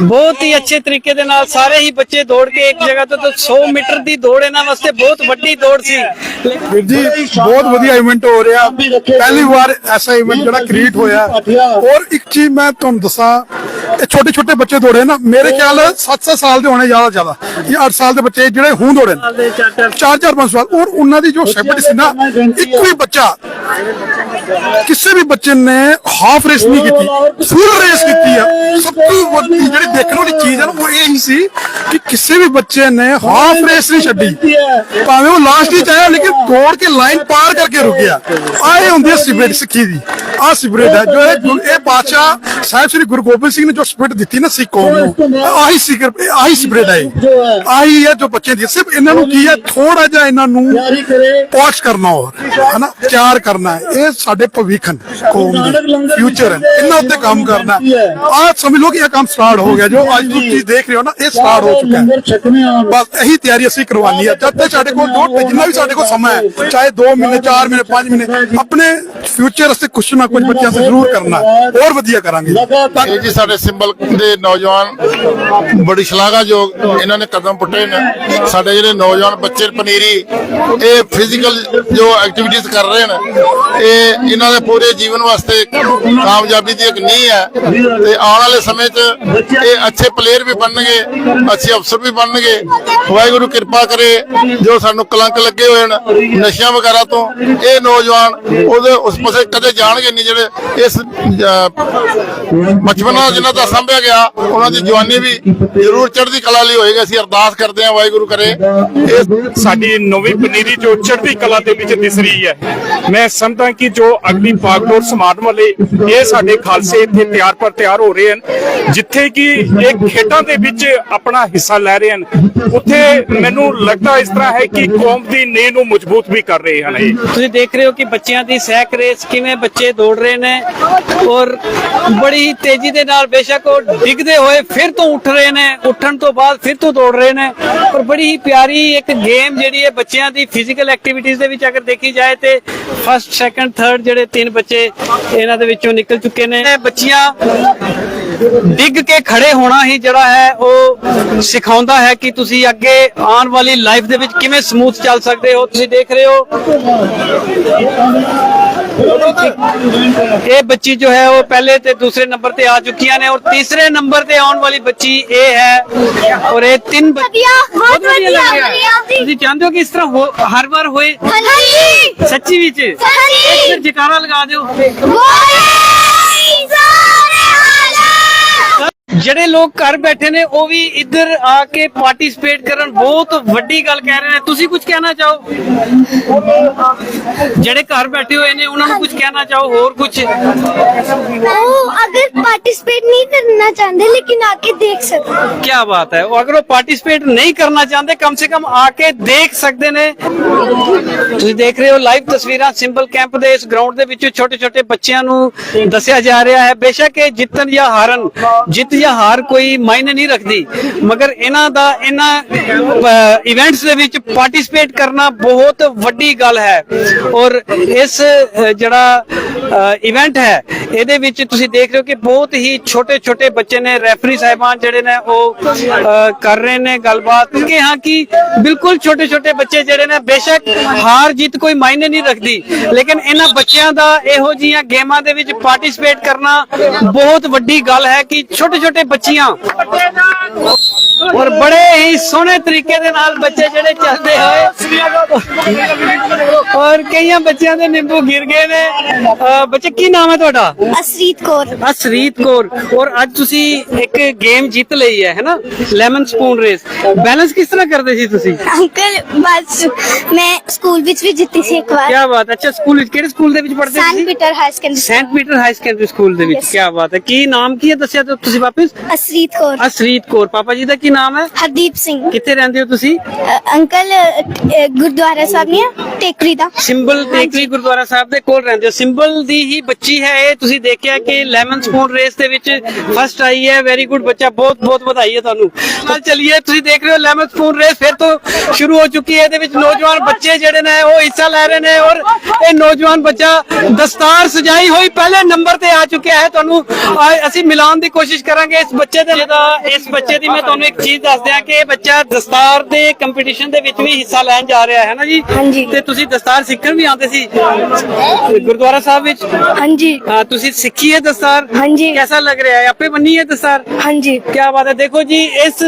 ਬਹੁਤ ਹੀ ਅੱਛੇ ਤਰੀਕੇ ਦੇ ਨਾਲ ਸਾਰੇ ਹੀ ਬੱਚੇ ਦੌੜ ਕੇ ਇੱਕ ਜਗ੍ਹਾ ਤੋਂ ਤਾਂ 100 ਮੀਟਰ ਦੀ ਦੌੜ ਇਹਨਾਂ ਵਾਸਤੇ ਬਹੁਤ ਵੱਡੀ ਦੌੜ ਸੀ। ਵੀਰ ਜੀ ਬਹੁਤ ਵਧੀਆ ਇਵੈਂਟ ਹੋ ਰਿਹਾ। ਪਹਿਲੀ ਵਾਰ ਐਸਾ ਇਵੈਂਟ ਜਿਹੜਾ ਕ੍ਰੀਏਟ ਹੋਇਆ। ਔਰ ਇੱਕ ਚੀਜ਼ ਮੈਂ ਤੁਹਾਨੂੰ ਦੱਸਾਂ ਇਹ ਛੋਟੇ ਛੋਟੇ ਬੱਚੇ ਦੌੜੇ ਨਾ ਮੇਰੇ ਖਿਆਲ 7-7 ਸਾਲ ਦੇ ਹੋਣੇ ਜ਼ਿਆਦਾ ਜ਼ਿਆਦਾ। ਇਹ 8 ਸਾਲ ਦੇ ਬੱਚੇ ਜਿਹੜੇ ਹੁਣ ਦੌੜੇ ਨੇ। ਚਾਰ ਚਾਰ ਪੰਜ ਸਾਲ। ਔਰ ਉਹਨਾਂ ਦੀ ਜੋ ਸੈਪਟ ਸੀ ਨਾ ਇੱਕ ਵੀ ਬੱਚਾ। ਕਿਸੇ ਵੀ ਬੱਚੇ ਨੇ ਹਾਫ ਰੇਸ ਨਹੀਂ ਕੀਤੀ ਫੁੱਲ ਰੇਸ ਕੀਤੀ ਆ। ਸਭ ਤੋਂ ਵੱਡੀ ਜਿਹੜੀ ਦੇਖਣ ਵਾਲੀ ਚੀਜ਼ ਹੈ ਨਾ ਉਹ ਇਹ ਹੀ ਸੀ ਕਿ ਕਿਸੇ ਵੀ ਬੱਚੇ ਨੇ ਹਾਫ ਰੇਸ ਨਹੀਂ ਛੱਡੀ। ਭਾਵੇਂ ਉਹ ਲਾਸਟ ਵਿੱਚ ਆਇਆ ਲੇਕਿਨ ਦੌੜ ਕੇ ਲਾਈਨ ਪਾਰ ਕਰਕੇ ਰੁਕਿਆ ਆਏ ਹੁੰਦੀ ਹੈ ਸਪਿਰਿਟ ਸਿੱਖੀ ਦੀ। ਆ ਸਪਿਰਿਟ ਹੈ ਜੋ ਇਹ ਇਹ ਬਾਦਸ਼ਾਹ ਸਾਹਿਬ ਸ੍ਰੀ ਗੁਰੂ ਗੋਬਿੰਦ ਸਿੰਘ ਨੇ ਜੋ ਸਪਿਰਿਟ ਦਿੱਤੀ ਨਾ ਸਿੱਖ ਕੌਮ ਨੂੰ ਆਹੀ ਸਿਕਰ ਆਹੀ ਸਪਿਰਿਟ ਹੈ ਇਹ। ਆਹੀ ਹੈ ਜੋ ਬੱਚੇ ਦੀ ਸਿਰਫ ਇਹਨਾਂ ਨੂੰ ਕੀ ਹੈ ਥੋੜਾ ਜਿਹਾ ਇਹਨਾਂ ਨੂੰ ਪੋਸ਼ ਕਰਨਾ ਹੋਰ ਹਨਾ? ਤਿਆਰ ਕਰਨਾ। ਹੈ। ਇਹ ਸਾਡੇ ਭਵਿੱਖ ਹਨ ਕੌਮ ਦੇ ਫਿਊਚਰ ਹੈ ਇਹਨਾਂ ਉੱਤੇ ਕੰਮ ਕਰਨਾ। ਆ ਸਮਝ ਲਓ ਕਿ ਇਹ ਕੰਮ ਸਟਾਰਟ ਹੋ ਗਿਆ। ਜੋ ਅੱਜ ਤੁਸੀਂ ਦੇਖ ਰਹੇ ਹੋ ਨਾ ਇਹ ਸਟਾਰਟ ਹੋ ਚੁੱਕਾ ਹੈ। ਬਸ ਇਹੀ ਤਿਆਰੀ ਅਸੀਂ ਕਰਵਾਉਣੀ ਹੈ। ਜਦ ਤੱਕ ਸਾਡੇ ਕੋਲ ਜੋ ਜਿੰਨਾ ਵੀ ਸਾਡੇ ਕੋਲ ਸਮਾਂ ਹੈ ਚਾਹੇ 2 ਮਹੀਨੇ 4 ਮਹੀਨੇ 5 ਮਹੀਨੇ ਆਪਣੇ ਫਿਊਚਰ ਵਾਸਤੇ ਕੁਛ ਨਾ ਕੁਛ ਬੱਚਿਆਂ ਸੇ ਜ਼ਰੂਰ ਕਰਨਾ। ਹੋਰ ਵਧੀਆ ਕਰਾਂਗੇ। ਇਹ ਜੀ ਸਾਡੇ ਸਿੰਬਲ ਦੇ ਨੌਜਵਾਨ ਬੜੀ ਸ਼ਲਾਘਾਯੋਗ ਇਹਨਾਂ ਨੇ ਕਦਮ ਪੁੱਟੇ ਨੇ। ਸਾਡੇ ਜਿਹੜੇ ਨੌਜਵਾਨ ਬੱਚੇ ਪਨੀਰੀ ਇਹ ਫਿਜ਼ੀਕਲ ਜੋ ਐਕਟੀਵਿਟੀਜ਼ ਕਰ ਰਹੇ ਨੇ ਇਹ ਇਹਨਾਂ ਦੇ ਪੂਰੇ ਜੀਵਨ ਵਾਸਤੇ ਕਾਮਯਾਬੀ ਦੀ ਇੱਕ ਨੀਂਹ ਹੈ। ਤੇ ਆਉਣ ਵਾਲੇ ਸਮੇਂ 'ਚ ਇਹ ਅੱਛੇ ਪਲੇਅਰ ਵੀ ਬਣਨਗੇ, ਅੱਛੇ ਅਫਸਰ ਵੀ ਬਣਨਗੇ। ਵਾਹਿਗੁਰੂ ਕਿਰਪਾ ਕਰੇ, ਜੋ ਸਾਨੂੰ ਕਲੰਕ ਲੱਗੇ ਹੋਏ ਨੇ ਨਸ਼ਿਆਂ ਵਗੈਰਾ ਤੋਂ, ਇਹ ਨੌਜਵਾਨ ਉਹਦੇ ਉਸ ਪਾਸੇ ਕਦੇ ਜਾਣਗੇ ਨਹੀਂ, ਜਿਹੜੇ ਇਸ ਬਚਪਨਾ ਜਿਨ੍ਹਾਂ ਦਾ ਸੰਭਿਆ ਗਿਆ, ਉਹਨਾਂ ਦੀ ਜਵਾਨੀ ਵੀ ਜ਼ਰੂਰ ਚੜ੍ਹਦੀ ਕਲਾ ਲਈ ਹੋਏਗੀ। ਅਸੀਂ ਅਰਦਾਸ ਕਰਦੇ ਹਾਂ, ਵਾਹਿਗੁਰੂ ਕਰੇ। ਇਹ ਸਾਡੀ ਨਵੀਂ ਪਨੀਰੀ ਜੋ ਚੜ੍ਹਦੀ ਕਲਾ ਦੇ ਵਿੱਚ ਦਿਸ ਰਹੀ ਹੈ, ਮੈਂ ਸਮਝਦਾ ਕਿ ਜੋ ਅਗਲੀ ਬਾਗਡੋਰ ਸਮਾਗਮ ਵਾਲੇ ਇਹ ਸਾਡੇ ਖਾਲਸੇ ਇੱਥੇ ਤਿਆਰ ਪਰ ਤਿਆਰ ਹੋ ਰਹੇ ਹਨ। ਜਿੱਥੇ ਕਿ ਇਹ ਖੇਡਾਂ ਦੇ ਵਿੱਚ ਆਪਣਾ ਹਿੱਸਾ ਲੈ ਰਹੇ ਹਨ। ਉੱਥੇ ਮੈਨੂੰ ਲੱਗਦਾ ਇਸ ਤਰ੍ਹਾਂ ਹੈ ਕਿ ਕੌਮ ਦੀ ਨੀਂਹ ਨੂੰ ਮਜ਼ਬੂਤ ਵੀ ਕਰ ਰਹੇ ਹਨ ਇਹ। ਤੁਸੀਂ ਦੇਖ ਰਹੇ ਹੋ ਕਿ ਬੱਚਿਆਂ ਦੀ ਸੈਕ ਰੇਸ ਕਿਵੇਂ ਬੱਚੇ ਦੌੜ ਰਹੇ ਨੇ ਔਰ ਬੜੀ ਹੀ ਤੇਜ਼ੀ ਦੇ ਨਾਲ ਬੇਸ਼ੱਕ ਉਹ ਡਿੱਗਦੇ ਹੋਏ ਫਿਰ ਤੋਂ ਉੱਠ ਰਹੇ ਨੇ, ਉੱਠਣ ਤੋਂ ਬਾਅਦ ਫਿਰ ਤੋਂ ਦੌੜ ਰਹੇ ਨੇ ਔਰ ਬੜੀ ਹੀ ਪਿਆਰੀ ਇੱਕ ਗੇਮ ਜਿਹੜੀ ਹੈ ਬੱਚਿਆਂ ਦੀ ਫਿਜ਼ੀਕਲ ਐਕਟੀਵਿਟੀਜ਼ ਦੇ ਵਿੱਚ ਅਗਰ ਦੇਖੀ ਜਾਏ ਤੇ ਫਸਟ ਸੈਕੰਡ ਥਰਡ ਜਿਹੜੇ ਤਿੰਨ ਬੱਚੇ ਇਹਨਾਂ ਦੇ ਵਿੱਚੋਂ ਨਿਕਲ ਚੁੱਕੇ ਨੇ। ਇਹ ਬੱਚੀਆਂ ਡਿੱਗ ਕੇ ਖੜੇ ਹੋਣਾ ਹੀ ਜਿਹੜਾ ਹੈ ਉਹ ਸਿਖਾਉਂਦਾ ਹੈ ਕਿ ਤੁਸੀਂ ਅੱਗੇ ਆਉਣ ਵਾਲੀ ਲਾਈਫ ਦੇ ਵਿੱਚ ਕਿਵੇਂ ਸਮੂਥ ਚੱਲ ਸਕਦੇ ਹੋ। ਤੁਸੀਂ ਦੇਖ ਰਹੇ ਹੋ। ਇਹ ਬੱਚੀ ਜੋ ਹੈ ਉਹ ਪਹਿਲੇ ਤੇ ਦੂਸਰੇ ਨੰਬਰ ਤੇ ਆ ਚੁੱਕੀਆਂ ਨੇ ਔਰ ਤੀਸਰੇ ਨੰਬਰ ਤੇ ਆਉਣ ਵਾਲੀ ਬੱਚੀ ਇਹ ਹੈ ਔਰ ਇਹ ਤਿੰਨ ਬੱਚੇ ਤੁਸੀਂ ਚਾਹੁੰਦੇ ਹੋ ਕਿ ਇਸ ਤਰ੍ਹਾਂ ਹੋ- ਹਰ ਵਾਰ ਹੋਏ? ਸੱਚੀ ਵਿੱਚ? ਜਕਾਰਾ ਲਗਾ ਦਿਓ। ਬੋਲੇ ਸਾਰੇ ਹਾਲੇ ਜਿਹੜੇ ਲੋਕ ਘਰ ਬੈਠੇ ਨੇ ਉਹ ਵੀ ਇੱਧਰ ਆ ਕੇ ਪਾਰਟਿਸਿਪੇਟ ਕਰਨ। ਬਹੁਤ ਵੱਡੀ ਗੱਲ ਕਹਿ ਰਹੇ ਨੇ। ਤੁਸੀਂ ਕੁਝ ਕਹਿਣਾ ਚਾਹੋ? ਜਿਹੜੇ ਘਰ ਬੈਠੇ ਹੋਏ ਨੇ ਉਹਨਾਂ ਨੂੰ ਕੁਝ ਕਹਿਣਾ ਚਾਹੋ? ਹੋਰ ਕੁਝ ਉਹ ਅਗਰ ਪਾਰਟਿਸਿਪੇਟ ਨਹੀਂ ਕਰਨਾ ਚਾਹੁੰਦੇ ਲੇਕਿਨ ਆ ਕੇ ਦੇਖ ਸਕਦੇ ਕੀ ਬਾਤ ਹੈ। ਉਹ ਅਗਰ ਉਹ ਪਾਰਟਿਸਿਪੇਟ ਨਹੀਂ ਕਰਨਾ ਚਾਹੁੰਦੇ ਕਮ ਸੇ ਕਮ ਆ ਕੇ ਦੇਖ ਸਕਦੇ ਨੇ। ਤੁਸੀਂ ਦੇਖ ਰਹੇ ਹੋ ਲਾਈਵ ਤਸਵੀਰਾਂ ਸਿੰਬਲ ਕੈਂਪ ਦੇ ਇਸ ਗਰਾਊਂਡ ਦੇ ਵਿੱਚੋਂ ਛੋਟੇ ਛੋਟੇ ਬੱਚਿਆਂ ਨੂੰ ਦੱਸਿਆ ਜਾ ਰਿਹਾ ਹੈ। ਬੇਸ਼ੱਕ ਇਹ ਜਿੱਤਣ ਜਾਂ ਹਾਰਨ ਜਿੱਤ ਜਾਂ ਹਾਰ ਕੋਈ ਮਾਇਨੇ ਨਹੀਂ ਰੱਖਦੀ। ਮਗਰ ਇਹਨਾਂ ਦਾ, ਇਹਨਾਂ ਇਵੈਂਟਸ ਦੇ ਵਿੱਚ ਪਾਰਟਿਸਿਪੇਟ ਕਰਨਾ ਬਹੁਤ ਵੱਡੀ ਗੱਲ ਹੈ। ਔਰ ਇਸ ਜਿਹੜਾ ਇਵੈਂਟ ਹੈ। ਇਹਦੇ ਵਿੱਚ ਤੁਸੀਂ ਦੇਖ ਰਹੇ ਹੋ ਕਿ ਬਹੁਤ ਹੀ ਛੋਟੇ ਛੋਟੇ ਬੱਚੇ ਨੇ ਰੈਫਰੀ ਸਾਹਿਬਾਨ ਜਿਹੜੇ ਨੇ, ਉਹ ਕਰ ਰਹੇ ਨੇ ਗੱਲਬਾਤ। ਕਿ ਹਾਂ ਕਿ ਬਿਲਕੁਲ ਛੋਟੇ ਛੋਟੇ ਬੱਚੇ ਜਿਹੜੇ ਨੇ, ਬੇਸ਼ੱਕ ਹਾਰ ਜਿੱਤ ਕੋਈ ਮਾਇਨੇ ਨਹੀਂ ਰੱਖਦੀ। ਲੇਕਿਨ ਇਹਨਾਂ ਬੱਚਿਆਂ ਦਾ ਇਹੋ ਜੀਆਂ ਗੇਮਾਂ ਦੇ ਵਿੱਚ ਪਾਰਟਿਸਿਪੇਟ ਕਰਨਾ ਬਹੁਤ ਵੱਡੀ ਗੱਲ ਹੈ ਕਿ ਛੋਟੇ ਛੋਟੇ ਬੱਚੀਆਂ ਔਰ ਬੜੇ ਹੀ ਸੋਹਣੇ ਤਰੀਕੇ ਦੇ ਨਾਲ ਬੱਚੇ ਜਿਹੜੇ ਚੱਲਦੇ ਹੋਏ ਔਰ ਕਈਆਂ ਬੱਚਿਆਂ ਦੇ ਨਿੰਬੂ ਗਿਰ ਗਏ ਨੇ। ਬੱਚੇ ਕੀ ਨਾਮ ਹੈ ਤੁਹਾਡਾ? ਅਸਰੀਤ ਕੌਰ। ਅਸਰੀਤ ਕੌਰ। ਔਰ ਅੱਜ ਤੁਸੀਂ ਇੱਕ ਗੇਮ ਜਿੱਤ ਲਈ ਹੈ ਹੈਨਾ? ਲੈਮਨ ਸਪੂਨ ਰੇਸ ਬੈਲੈਂਸ ਕਿਸ ਤਰ੍ਹਾਂ ਕਰਦੇ ਸੀ ਤੁਸੀਂ? ਅੰਕਲ ਬਸ ਮੈਂ ਸਕੂਲ ਵਿੱਚ ਵੀ ਜਿੱਤੀ ਸੀ ਇੱਕ ਵਾਰ। ਬਾਤ ਅੱਛਾ ਸਕੂਲ ਵਿੱਚ ਕਿਹੜੇ ਸਕੂਲ ਦੇ ਵਿੱਚ ਪੜ੍ਹਦੇ ਸੀ? ਸੈਂਟ ਤੁਸੀਂ? Peter high secondary saint Peter high school ਦੇ ਵਿੱਚ। ਕੀ ਬਾਤ ਹੈ। ਕੀ ਨਾਮ ਕੀ ਹੈ ਦੱਸਿਆ ਤਾਂ ਤੁਸੀਂ ਵਾਪਿਸ? ਅਸਰੀਤ ਕੌਰ। ਅਸਰੀਤ ਕੌਰ। ਪਾਪਾ ਜੀ ਦਾ ਕੀ ਨਾਮ ਹੈ? ਹਰਦੀਪ ਸਿੰਘ। ਕਿੱਥੇ ਰਹਿੰਦੇ ਹੋ ਤੁਸੀਂ? ਅੰਕਲ ਗੁਰਦੁਆਰਾ ਸਾਹਿਬ ਨਹੀਂ ਟੇਕਰੀ ਦਾ। ਸਿੰਬਲ ਟੇਕਰੀ ਗੁਰਦੁਆਰਾ ਸਾਹਿਬ ਦੇ ਕੋਲ ਰਹਿੰਦੇ ਹੋ। ਸਿੰਬਲ ਦੀ ਹੀ ਬੱਚੀ ਹੈ ਇਹ। ਤੁਸੀਂ ਦੇਖਿਆ ਕਿ ਲੈਮਨ ਸਪੂਨ ਰੇਸ ਦੇ ਵਿੱਚ ਫਸਟ ਆਈ ਹੈ। ਵੈਰੀ ਗੁੱਡ ਬੱਚਾ। ਬਹੁਤ ਬਹੁਤ ਵਧਾਈ ਹੈ ਤੁਹਾਨੂੰ। ਚੱਲ ਚਲਿਏ ਤੁਸੀਂ ਦੇਖ ਰਹੇ ਹੋ ਲੈਮਨ ਸਪੂਨ ਰੇਸ ਫਿਰ ਤੋਂ ਸ਼ੁਰੂ ਹੋ ਚੁੱਕੀ ਹੈ। ਇਹਦੇ ਵਿੱਚ ਨੌਜਵਾਨ ਬੱਚੇ ਜਿਹੜੇ ਨੇ ਉਹ ਹਿੱਸਾ ਲੈ ਰਹੇ ਨੇ ਔਰ ਇਹ ਨੌਜਵਾਨ ਬੱਚਾ ਦਸਤਾਰ ਸਜਾਈ ਹੋਈ ਪਹਿਲੇ ਨੰਬਰ ਤੇ ਆ ਚੁੱਕਿਆ ਹੈ। ਤੁਹਾਨੂੰ ਅਸੀਂ ਮਿਲਾਉਣ ਦੀ ਕੋਸ਼ਿਸ਼ ਕਰਾਂਗੇ ਇਸ ਬੱਚੇ ਦੇ ਜਿਹਦਾ ਇਸ ਬੱਚੇ ਦੀ ਮੈਂ ਤੁਹਾਨੂੰ ਇੱਕ ਚੀਜ਼ ਦੱਸ ਦਿਆਂ ਕਿ ਇਹ ਬੱਚਾ ਦਸਤਾਰ ਦੇ ਕੰਪੀਟੀਸ਼ਨ ਦੇ ਵਿੱਚ ਵੀ ਹਿੱਸਾ ਲੈਣ ਜਾ ਰਿਹਾ ਹੈ ਨਾ ਜੀ। ਤੇ ਤੁਸੀਂ ਦਸਤਾਰ ਸਿੱਖਣ ਵੀ ਆਉਂਦੇ ਸੀ। ਗੁਰਦੁਆਰਾ ਸਾਹਿਬ ਵਿੱਚ हाँ जी ਹਾਂ ਤੁਸੀਂ ਸਿੱਖੀ ਹੈ ਦਸਤਾਰ हाँ जी कैसा लग रहा है ਆਪੇ ਬੰਨੀ ਹੈ ਦਸਤਾਰ हाँ जी ਕੀ ਬਾਤ ਹੈ ਦੇਖੋ ਜੀ ਇਸ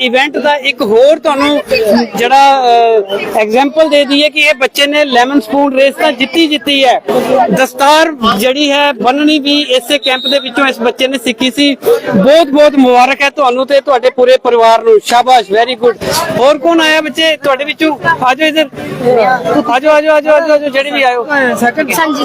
ਇਵੈਂਟ ਦਾ ਇੱਕ ਹੋਰ ਤੁਹਾਨੂੰ ਜਿਹੜਾ ਐਗਜ਼ਾਮਪਲ ਦੇ ਦਈਏ ਕਿ ਇਹ ਬੱਚੇ ਨੇ ਲੈਮਨ ਸਪੂਨ ਰੇਸ ਤਾਂ ਜਿੱਤੀ ਜਿੱਤੀ ਹੈ ਦਸਤਾਰ ਜਿਹੜੀ ਹੈ ਬੰਨਣੀ ਵੀ ਇਸੇ ਕੈਂਪ ਦੇ ਵਿੱਚੋਂ ਇਸ ਬੱਚੇ ਨੇ ਸਿੱਖੀ ਸੀ ਬਹੁਤ ਬਹੁਤ ਮੁਬਾਰਕ ਹੈ ਤੁਹਾਨੂੰ ਤੇ ਤੁਹਾਡੇ ਪੂਰੇ ਪਰਿਵਾਰ ਨੂੰ ਸ਼ਾਬਾਸ਼ ਵੈਰੀ ਗੁੱਡ ਹੋਰ ਕੌਣ ਆਇਆ ਬੱਚੇ ਤੁਹਾਡੇ ਵਿੱਚੋਂ ਆਜੋ ਇਧਰ ਆਜੋ ਆਜੋ ਆਜੋ ਆਜੋ ਆਜੋ ਜਿਹੜੇ ਵੀ ਆਇਓ ਹਾਂਜੀ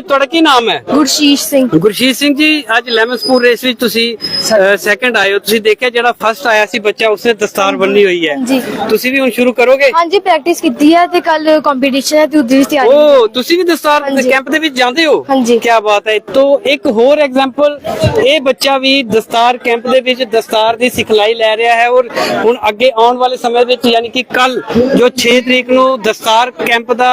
ਤੁਹਾਡਾ ਕੀ ਨਾਮ ਹੈ? ਗੁਰਸ਼ੀਸ਼ ਸਿੰਘ। ਗੁਰਸ਼ੀਤ ਸਿੰਘ ਜੀ ਅੱਜ ਲੈਮਨ ਸਪੂਨ ਰੇਸ ਵਿੱਚ ਤੁਸੀਂ ਸੈਕੰਡ ਆਏ ਹੋ। ਤੁਸੀਂ ਦੇਖਿਆ ਜਿਹੜਾ ਫਸਟ ਆਇਆ ਸੀ ਬੱਚਾ ਉਸਨੇ ਦਸਤਾਰ ਬੰਨੀ ਹੋਈ ਹੈ। ਜੀ। ਤੁਸੀਂ ਵੀ ਹੁਣ ਸ਼ੁਰੂ ਕਰੋਗੇ? ਹਾਂਜੀ ਪ੍ਰੈਕਟਿਸ ਕੀਤੀ ਹੈ ਤੇ ਕੱਲ ਕੰਪੀਟੀਸ਼ਨ ਹੈ ਤੇ ਉਹਦੀ ਵੀ ਤਿਆਰੀ ਓ ਤੁਸੀਂ ਵੀ ਦਸਤਾਰ ਹਾਂਜੀ। ਕੈਂਪ ਦੇ ਵਿੱਚ ਜਾਂਦੇ ਹੋ? ਹਾਂਜੀ। ਕੀ ਬਾਤ ਹੈ। ਤੋਂ ਇੱਕ ਹੋਰ ਐਗਜ਼ਾਮਪਲ ਇਹ ਬੱਚਾ ਵੀ ਦਸਤਾਰ ਕੈਂਪ ਦੇ ਵਿੱਚ ਦਸਤਾਰ ਦੀ ਸਿਖਲਾਈ ਲੈ ਰਿਹਾ ਹੈ ਔਰ ਹੁਣ ਅੱਗੇ ਆਉਣ ਵਾਲੇ ਸਮੇਂ ਵਿੱਚ ਯਾਨੀ ਕਿ ਕੱਲ ਜੋ 6 ਤਰੀਕ ਨੂੰ ਦਸਤਾਰ ਕੈਂਪ ਦਾ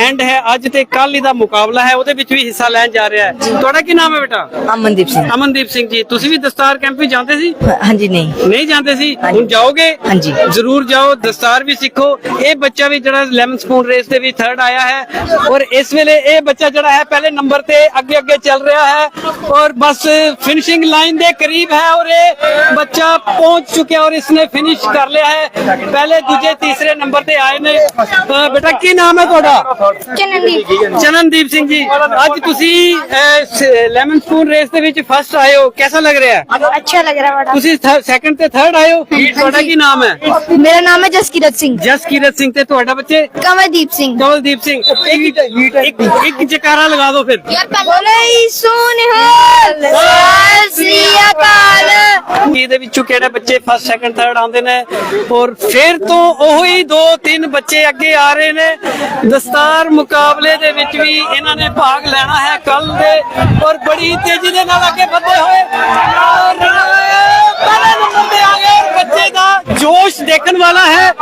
ਐਂਡ ਹੈ ਅੱਜ ਤੇ ਕੱਲ ਇਹਦਾ ਮੁਕਾਬਲਾ ਹੈ ਉਹਦੇ ਵਿੱਚ ਵੀ ਹਿੱਸਾ ਲੈਣ ਜਾ ਰਿਹਾ ਹੈ। ਤੁਹਾਡਾ ਕੀ ਨਾਮ ਹੈ ਬੇਟਾ? ਅਮਨਦੀਪ ਸਿੰਘ। ਅਮਨਦੀਪ ਸਿੰਘ ਜੀ ਤੁਸੀਂ ਵੀ ਦਸਤਾਰ ਕੈਂਪ ਵਿੱਚ ਜਾਂਦੇ ਸੀ? ਹਾਂਜੀ ਨਹੀਂ। ਨਹੀਂ ਜਾਂਦੇ ਸੀ? ਹੁਣ ਜਾਓਗੇ? ਹਾਂਜੀ। ਜ਼ਰੂਰ ਜਾਓ ਦਸਤਾਰ ਵੀ ਸਿੱਖੋ। ਇਹ ਬੱਚਾ ਵੀ ਜਿਹੜਾ ਲੈਮਨ ਸਪੂਨ ਰੇਸ ਦੇ ਵਿੱਚ ਥਰਡ ਆਇਆ ਹੈ ਔਰ ਇਸ ਵੇਲੇ ਇਹ ਬੱਚਾ ਜਿਹੜਾ ਹੈ ਪਹਿਲੇ ਨੰਬਰ ਤੇ ਅੱਗੇ ਅੱਗੇ ਚੱਲ ਰਿਹਾ ਹੈ ਔਰ ਬਸ ਫਿਨਿਸ਼ਿੰਗ ਲਾਈਨ ਦੇ ਕਰੀਬ ਹੈ ਔਰ ਇਹ ਬੱਚਾ ਪਹੁੰਚ ਚੁੱਕਿਆ ਔਰ ਇਸਨੇ ਫਿਨਿਸ਼ ਕਰ ਲਿਆ ਹੈ। ਪਹਿਲੇ ਦੂਜੇ ਤੀਸਰੇ ਨੰਬਰ ਤੇ ਆਏ ਨੇ। ਬੇਟਾ ਕੀ ਨਾਮ ਹੈ ਤੁਹਾਡਾ? ਚੰਨਨਦੀਪ। ਚਨਨਦੀਪ ਸਿੰਘ ਜੀ ਅੱਜ ਤੁਸੀਂ ਲੈਮਨ ਸਪੂਨ ਰੇਸ ਦੇ ਵਿੱਚ ਫਸਟ ਆਏ ਹੋ। ਕਿਹਦਾ ਲੱਗ ਰਿਹਾ ਹੈ? अच्छा लग रहा है बड़ा ਤੁਸੀਂ ਸੈਕੰਡ ਤੇ ਥਰਡ ਆਏ ਹੋ ਤੁਹਾਡਾ ਕੀ ਨਾਮ ਹੈ मेरा नाम है जसकीरत सिंह ਜਸਕੀਰਤ ਸਿੰਘ ਤੇ ਤੁਹਾਡਾ ਬੱਚੇ कंवरदीप सिंह ਕਵਲਦੀਪ ਸਿੰਘ ਇੱਕ ਇੱਕ ਇੱਕ ਜਕਾਰਾ ਲਗਾ ਦਿਓ ਫਿਰ बोले सोनिहाल सत श्री अकाल ਇਹਦੇ ਵਿੱਚੋਂ ਕਿਹੜੇ ਬੱਚੇ ਫਸਟ ਸੈਕੰਡ ਥਰਡ ਆਉਂਦੇ ਨੇ ਔਰ ਫਿਰ ਤੋਂ ਉਹੀ ਦੋ ਤਿੰਨ ਬੱਚੇ ਅੱਗੇ ਆ ਰਹੇ ਨੇ ਦਸਤਾਰ ਮੁਕਾਬਲੇ ਦੇ ਵਿੱਚ ਵੀ ਇਹਨਾਂ ਨੇ ਭਾਗ ਲੈਣਾ ਹੈ ਕੱਲ ਦੇ ਔਰ ਬੜੀ ਤੇਜ਼ੀ ਦੇ ਨਾਲ ਅੱਗੇ ਵਧਦੇ ਹੋਏ ਔਰ ਪਹਿਲੇ ਨੰਬਰ ਤੇ ਆ ਗਏ ਬੱਚੇ ਦਾ ਜੋਸ਼ ਦੇਖਣ ਵਾਲਾ ਹੈ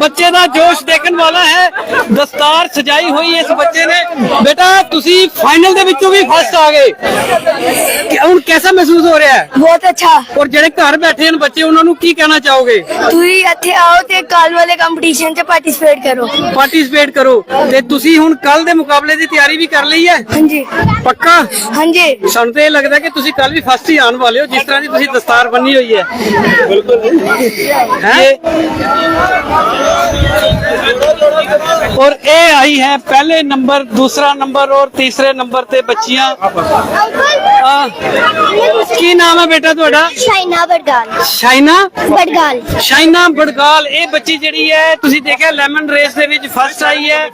ਬੱਚੇ ਦਾ ਜੋਸ਼ ਦੇਖਣ ਵਾਲਾ ਹੈ ਦਸਤਾਰ ਸਜਾਈ ਹੋਈ ਇਸ ਬੱਚੇ ਨੇ ਬੇਟਾ ਤੁਸੀਂ ਫਾਈਨਲ ਦੇ ਵਿੱਚੋਂ ਵੀ ਫਸਟ ਆ ਗਏ ਹੁਣ ਕਿਹਦਾ ਮਹਿਸੂਸ ਹੋ ਰਿਹਾ ਹੈ? ਬਹੁਤ ਅੱਛਾ। ਔਰ ਜਿਹੜੇ ਘਰ ਬੈਠੇ ਹਨ ਬੱਚੇ ਉਹਨਾਂ ਨੂੰ ਕੀ ਕਹਿਣਾ ਚਾਹੋਗੇ? ਤੁਸੀਂ ਇੱਥੇ ਆਓ ਤੇ ਕੱਲ ਵਾਲੇ ਕੰਪੀਟੀਸ਼ਨ 'ਚ ਪਾਰਟਿਸਿਪੇਟ ਕਰੋ। ਪਾਰਟਿਸਿਪੇਟ ਕਰੋ। ਤੇ ਤੁਸੀਂ ਹੁਣ ਕੱਲ ਦੇ ਮੁਕਾਬਲੇ ਦੀ ਤਿਆਰੀ ਵੀ ਕਰ ਲਈ ਹੈ? ਹਾਂਜੀ। ਪੱਕਾ? ਹਾਂਜੀ। ਸਾਨੂੰ ਤੇ ਇਹ ਲੱਗਦਾ ਕਿ ਤੁਸੀਂ ਕੱਲ ਵੀ ਫਸਟ ਹੀ ਆਉਣ ਵਾਲੇ ਹੋ ਜਿਸ ਤਰ੍ਹਾਂ ਦੀ ਤੁਸੀਂ ਦਸਤਾਰ ਬੰਨੀ ਹੋਈ ਹੈ। ਬਿਲਕੁਲ ਹੈ? ਔਰ ਇਹ ਆਈ ਹੈ ਪਹਿਲੇ ਨੰਬਰ ਦੂਸਰਾ ਨੰਬਰ ਔਰ ਤੀਸਰੇ ਨੰਬਰ ਤੇ ਬੱਚੀਆਂ। ਆ, ਕੀ ਨਾਮ ਹੈ ਬੇਟਾ ਤੁਹਾਡਾ? ਸ਼ਾਇਨਾ ਬੜਗਾਲ। ਸ਼ਾਇਨਾ? ਬੜਗਾਲ। ਸ਼ਾਇਨਾ ਬੜਗਾਲ ਇਹ ਬੱਚੀ ਜਿਹੜੀ ਹੈ ਤੁਸੀਂ ਦੇਖਿਆ ਲੈਮਨ ਰੇਸ ਦੇ ਵਿੱਚ ਫਸਟ ਆਈ ਹੈ।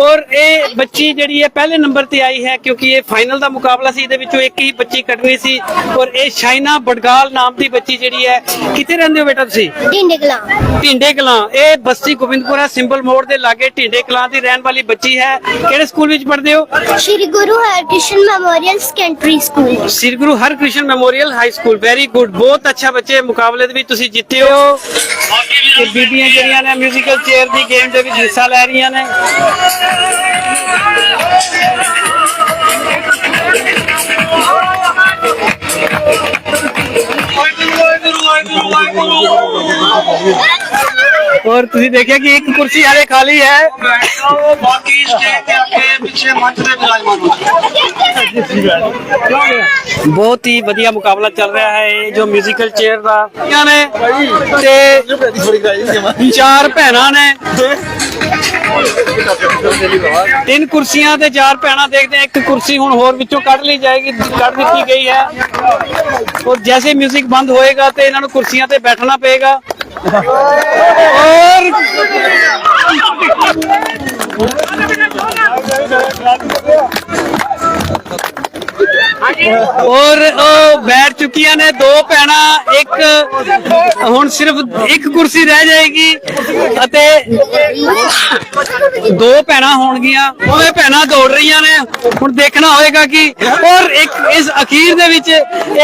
ਔਰ ਇਹ ਬੱਚੀ ਜਿਹੜੀ ਹੈ ਪਹਿਲੇ ਨੰਬਰ ਤੇ ਆਈ ਹੈ ਕਿਉਂਕਿ ਇਹ ਫਾਈਨਲ ਦਾ ਮੁਕਾਬਲਾ ਸੀ ਇਹਦੇ ਵਿੱਚੋਂ ਇੱਕ ਹੀ ਬੱਚੀ ਕੱਢਣੀ ਸੀ। ਔਰ ਇਹ ਸ਼ਾਇਨਾ ਬੜਗਾਲ ਨਾਮ ਦੀ ਬੱਚੀ ਜਿਹੜੀ ਹੈ ਕਿੱਥੇ ਰਹਿੰਦੇ ਹੋ ਬੇਟਾ ਤੁਸੀਂ? ਢਿੰਡੇ ਕਲਾਂ। ਢਿੰਡੇ ਕਲਾਂ। ਇਹ ਬਸਤੀ ਗੋਬਿੰਦਪੁਰਾ ਸਿੰਬਲ ਮੋੜ ਦੇ ਲਾਗੇ ਢਿੰਡੇ ਕਲਾਂ ਦੀ ਰਹਿਣ ਵਾਲੀ ਬੱਚੀ ਹੈ। ਕਿਹੜੇ ਸਕੂਲ ਵਿੱਚ ਪੜ੍ਹਦੇ ਹੋ? Shri Guru Harkrishan memorial secondary school Shri Guru Harkrishan memorial high school. Very good ਬਹੁਤ ਅੱਛਾ ਬੱਚੇ, ਮੁਕਾਬਲੇ ਦੇ ਵਿੱਚ ਤੁਸੀਂ ਜਿੱਤੇ ਹੋ। ਤੇ ਬੀਬੀਆਂ ਜਿਹੜੀਆਂ ਨੇ ਮਿਊਜ਼ੀਕਲ ਚੇਅਰ ਦੀ ਗੇਮ ਦੇ ਵਿੱਚ ਹਿੱਸਾ ਲੈ ਰਹੀਆਂ ਨੇ। ਔਰ ਤੁਸੀਂ ਦੇਖਿਆ ਕਿ ਇੱਕ ਕੁਰਸੀ ਹਾਲੇ ਖਾਲੀ ਹੈ ਬਾਕੀ ਸਟੇਜ ਤੇ ਅੱਗੇ ਪਿੱਛੇ ਮੰਚ ਤੇ ਵਿਰਾਜਮਾਨ ਹੋ ਬਹੁਤ ਹੀ ਵਧੀਆ ਮੁਕਾਬਲਾ ਚੱਲ ਰਿਹਾ ਹੈ ਤਿੰਨ ਕੁਰਸੀਆਂ ਤੇ ਚਾਰ ਭੈਣਾਂ ਦੇਖਦੇ ਆ ਇੱਕ ਕੁਰਸੀ ਹੁਣ ਹੋਰ ਵਿੱਚੋਂ ਕੱਢ ਲਈ ਜਾਏਗੀ, ਕੱਢ ਦਿੱਤੀ ਗਈ ਹੈ। ਔਰ ਜੈਸੇ ਮਿਊਜ਼ਿਕ ਬੰਦ ਹੋਏਗਾ ਤੇ ਇਹਨਾਂ ਨੂੰ ਕੁਰਸੀਆਂ ਤੇ ਬੈਠਣਾ ਪਏਗਾ। ਔਰ ਔਰ ਉਹ ਬੈਠ ਚੁੱਕੀਆਂ ਨੇ ਦੋ ਭੈਣਾਂ ਇੱਕ ਹੁਣ ਸਿਰਫ ਇੱਕ ਕੁਰਸੀ ਰਹਿ ਜਾਏਗੀ ਅਤੇ ਦੋ ਭੈਣਾਂ ਹੋਣਗੀਆਂ। ਦੋਵੇਂ ਭੈਣਾਂ ਦੌੜ ਰਹੀਆਂ ਨੇ। ਹੁਣ ਦੇਖਣਾ ਹੋਏਗਾ ਕਿ ਔਰ ਇੱਕ ਇਸ ਅਖੀਰ ਦੇ ਵਿੱਚ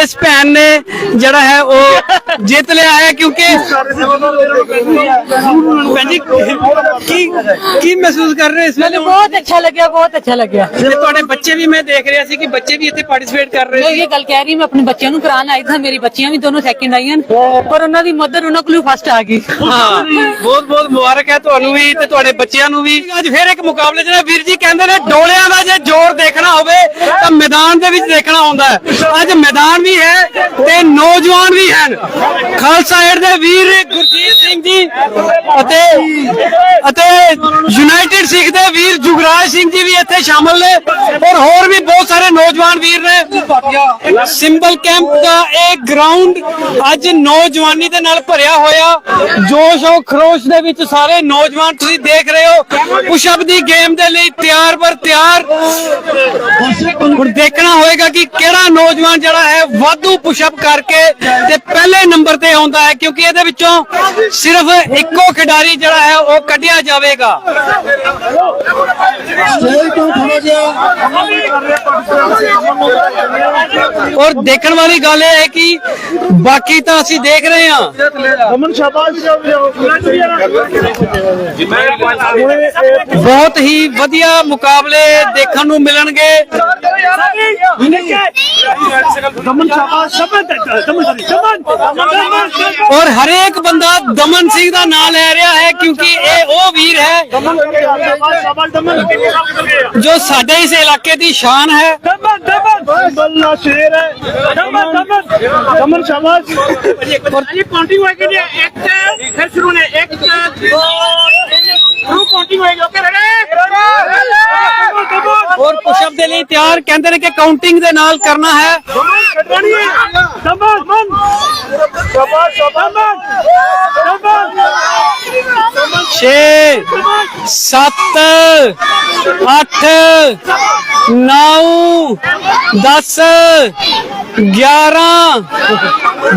ਇਸ ਭੈਣ ਨੇ ਜਿਹੜਾ ਹੈ ਉਹ ਜਿੱਤ ਲਿਆ ਹੈ ਕਿਉਂਕਿ ਭੈਣ ਜੀ ਕੀ ਕੀ ਮਹਿਸੂਸ ਕਰ ਰਹੇ ਇਸ ਵੇਲੇ? ਬਹੁਤ ਅੱਛਾ ਲੱਗਿਆ ਬਹੁਤ ਅੱਛਾ ਲੱਗਿਆ। ਤੁਹਾਡੇ ਬੱਚੇ ਵੀ ਮੈਂ ਦੇਖ ਰਿਹਾ ਸੀ ਕਿ ਬੱਚੇ ਵੀ ਇੱਥੇ ਪਾਰਟਿਸਿਪੇਟ ਕਰ ਰਹੇ ਮੈਂ ਸੀ। ਇਹ ਗੱਲ ਕਹਿ ਰਹੀ ਮੈਂ ਆਪਣੇ ਬੱਚਿਆਂ ਨੂੰ ਕਰਾਉਣ ਆਈ ਥਾ ਮੇਰੀ ਬੱਚੀਆਂ ਵੀ ਦੋਨੋਂ ਸੈਕਿੰਡ ਆਈਆਂ ਪਰ ਉਹਨਾਂ ਦੀ ਮਦਰ ਉਹਨਾਂ ਕੋਲ ਫਸਟ ਆ ਗਈ। ਹਾਂ ਬਹੁਤ ਬਹੁਤ ਮੁਬਾਰਕ ਹੈ ਤੁਹਾਨੂੰ ਤੁਹਾਨੂੰ ਵੀ ਤੇ ਤੁਹਾਡੇ ਬੱਚਿਆਂ ਨੂੰ ਵੀ। ਅੱਜ ਫੇਰ ਇੱਕ ਮੁਕਾਬਲੇ ਜਿਹੜਾ ਵੀਰ ਜੀ ਕਹਿੰਦੇ ਨੇ ਡੋਲਿਆਂ ਦਾ ਜੇ ਜ਼ੋਰ ਦੇਖਣਾ ਹੋਵੇ ਤਾਂ ਮੈਦਾਨ ਦੇ ਵਿੱਚ ਦੇਖਣਾ ਹੁੰਦਾ ਹੈ। ਅੱਜ ਮੈਦਾਨ ਵੀ ਹੈ ਤੇ ਨੌਜਵਾਨ ਵੀ ਹਨ। ਖਾਲਸਾ ਏਡ ਦੇ ਵੀਰ ਗੁਰਜੀਤ ਸਿੰਘ ਜੀ ਅਤੇ ਅਤੇ ਯੂਨਾਈਟਿਡ ਸਿੱਖ ਦੇ ਵੀਰ ਜੁਗਰਾਜ ਸਿੰਘ ਜੀ ਵੀ ਇੱਥੇ ਸ਼ਾਮਲ ਨੇ। ਔਰ ਹੋਰ ਵੀ ਬਹੁਤ ਸਾਰੇ ਨੌਜਵਾਨ ਵੀਰ ਨੇ। ਸਿੰਬਲ ਕੈਂਪ ਦਾ ਇਹ ਗਰਾਊਂਡ ਅੱਜ ਨੌਜਵਾਨੀ ਦੇ ਨਾਲ ਭਰਿਆ ਹੋਇਆ। ਜੋਸ਼ ਔਰ ਖਰੋਸ਼ ਦੇ ਵਿੱਚ ਸਾਰੇ ਨੌਜਵਾਨ ਤੁਸੀਂ ਦੇਖ ਰਹੇ ਹੋ। ਪੁਸ਼ਅਪ ਦੀ ਗੇਮ ਦੇ ਲਈ ਤਿਆਰ ਬਰ ਤਿਆਰ। ਹੁਣ ਦੇਖਣਾ ਹੋਏਗਾ ਕਿ ਕਿਹੜਾ ਨੌਜਵਾਨ ਜਿਹੜਾ ਹੈ ਵਾਧੂ ਪੁਸ਼ਅਪ ਕਰਕੇ ਤੇ ਪਹਿਲੇ ਨੰਬਰ ਤੇ ਆਉਂਦਾ ਹੈ, ਕਿਉਂਕਿ ਇਹਦੇ ਵਿੱਚੋਂ ਸਿਰਫ ਇੱਕੋ ਖਿਡਾਰੀ ਜਿਹੜਾ ਹੈ ਉਹ ਕੱਢਿਆ ਜਾਵੇਗਾ। ਔਰ ਦੇਖਣ ਵਾਲੀ ਗੱਲ ਇਹ ਹੈ ਕਿ ਬਾਕੀ ਤਾਂ ਅਸੀਂ ਦੇਖ ਰਹੇ ਹਾਂ। ਬਹੁਤ ਹੀ ਵਧੀਆ ਮੁਕਾਬਲੇ ਦੇਖਣ ਨੂੰ ਮਿਲਣਗੇ। ਔਰ ਹਰੇਕ ਬੰਦਾ ਦਮਨ ਸਿੰਘ ਦਾ ਨਾਮ ਲੈ ਰਿਹਾ ਹੈ ਕਿਉਂਕਿ ਇਹ ਉਹ ਵੀਰ ਹੈ ਜੋ ਸਾਡੇ ਇਸ ਇਲਾਕੇ ਦੀ ਸ਼ਾਨ ਹੈ। شیر ہے اور یہ ہوئے گی ایک پھر شروع نے ایک دو ہوئے گی اوکے اور اپ دے لیے تیار۔ کہندے نے کہ کاؤنٹنگ دے نال کرنا ہے۔ چھ سات اٹھ 10 11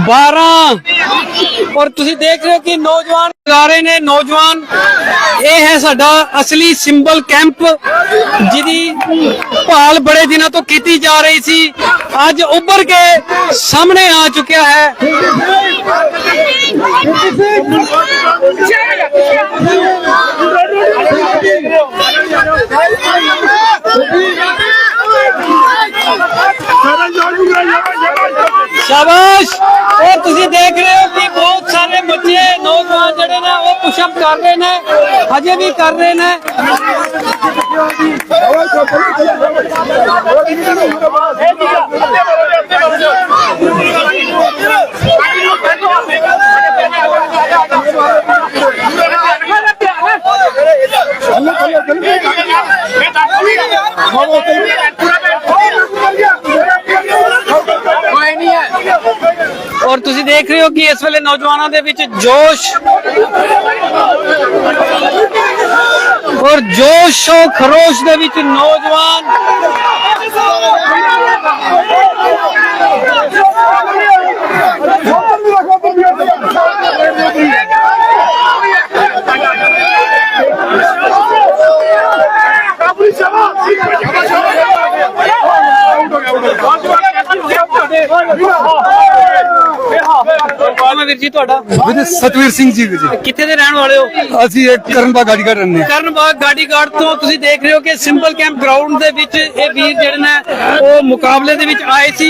12 ਔਰ ਤੁਸੀਂ ਦੇਖ ਰਹੇ ਹੋ ਕਿ ਨੌਜਵਾਨ ਗਾ ਰਹੇ ਨੇ ਨੌਜਵਾਨ ਇਹ ਹੈ ਸਾਡਾ ਅਸਲੀ ਸਿੰਬਲ ਕੈਂਪ ਜਿਹਦੀ ਭਾਲ ਬੜੇ ਦਿਨਾਂ ਤੋਂ ਕੀਤੀ ਜਾ ਰਹੀ ਸੀ ਅੱਜ ਉੱਭਰ ਕੇ ਸਾਹਮਣੇ ਆ ਚੁੱਕਿਆ ਹੈ ਸ਼ਾਬਾਸ਼! ਇਹ ਤੁਸੀਂ ਦੇਖ ਰਹੇ ਹੋ ਕਿ ਬਹੁਤ ਸਾਰੇ ਬੱਚੇ, ਨੌਜਵਾਨ ਜਿਹੜੇ ਨੇ, ਉਹ ਪੁਸ਼ਅਪ ਕਰ ਰਹੇ ਨੇ, ਹਜੇ ਵੀ ਕਰ ਰਹੇ ਨੇ। ਔਰ ਤੁਸੀਂ ਦੇਖ ਰਹੇ ਹੋ ਕਿ ਇਸ ਵੇਲੇ ਨੌਜਵਾਨਾਂ ਦੇ ਵਿੱਚ ਜੋਸ਼ ਔਰ ਜੋਸ਼ ਔਰ ਖਰੋਸ਼ ਦੇ ਵਿੱਚ ਨੌਜਵਾਨ। ਨਾਮ ਹੈ ਵੀਰ ਜੀ ਤੁਹਾਡਾ? ਵੀਰ ਸਤਵੀਰ ਸਿੰਘ ਜੀ ਵੀਰ ਜੀ। ਕਿੱਥੇ ਦੇ ਰਹਿਣ ਵਾਲੇ ਹੋ? ਅਸੀਂ ਇੱਕ ਕਰਨਬਾ ਗਾੜੀ ਕਰ ਰਹੇ ਕਰਨਬਾਗ ਗਾੜੀਗਾਰਡ ਤੋਂ ਤੁਸੀਂ ਦੇਖ ਰਹੇ ਹੋ ਕਿ ਸਿੰਬਲ ਕੈਂਪ ਗਰਾਊਂਡ ਦੇ ਵਿੱਚ ਇਹ ਵੀਰ ਜਿਹੜੇ ਨੇ ਉਹ ਮੁਕਾਬਲੇ ਦੇ ਵਿੱਚ ਆਏ ਸੀ।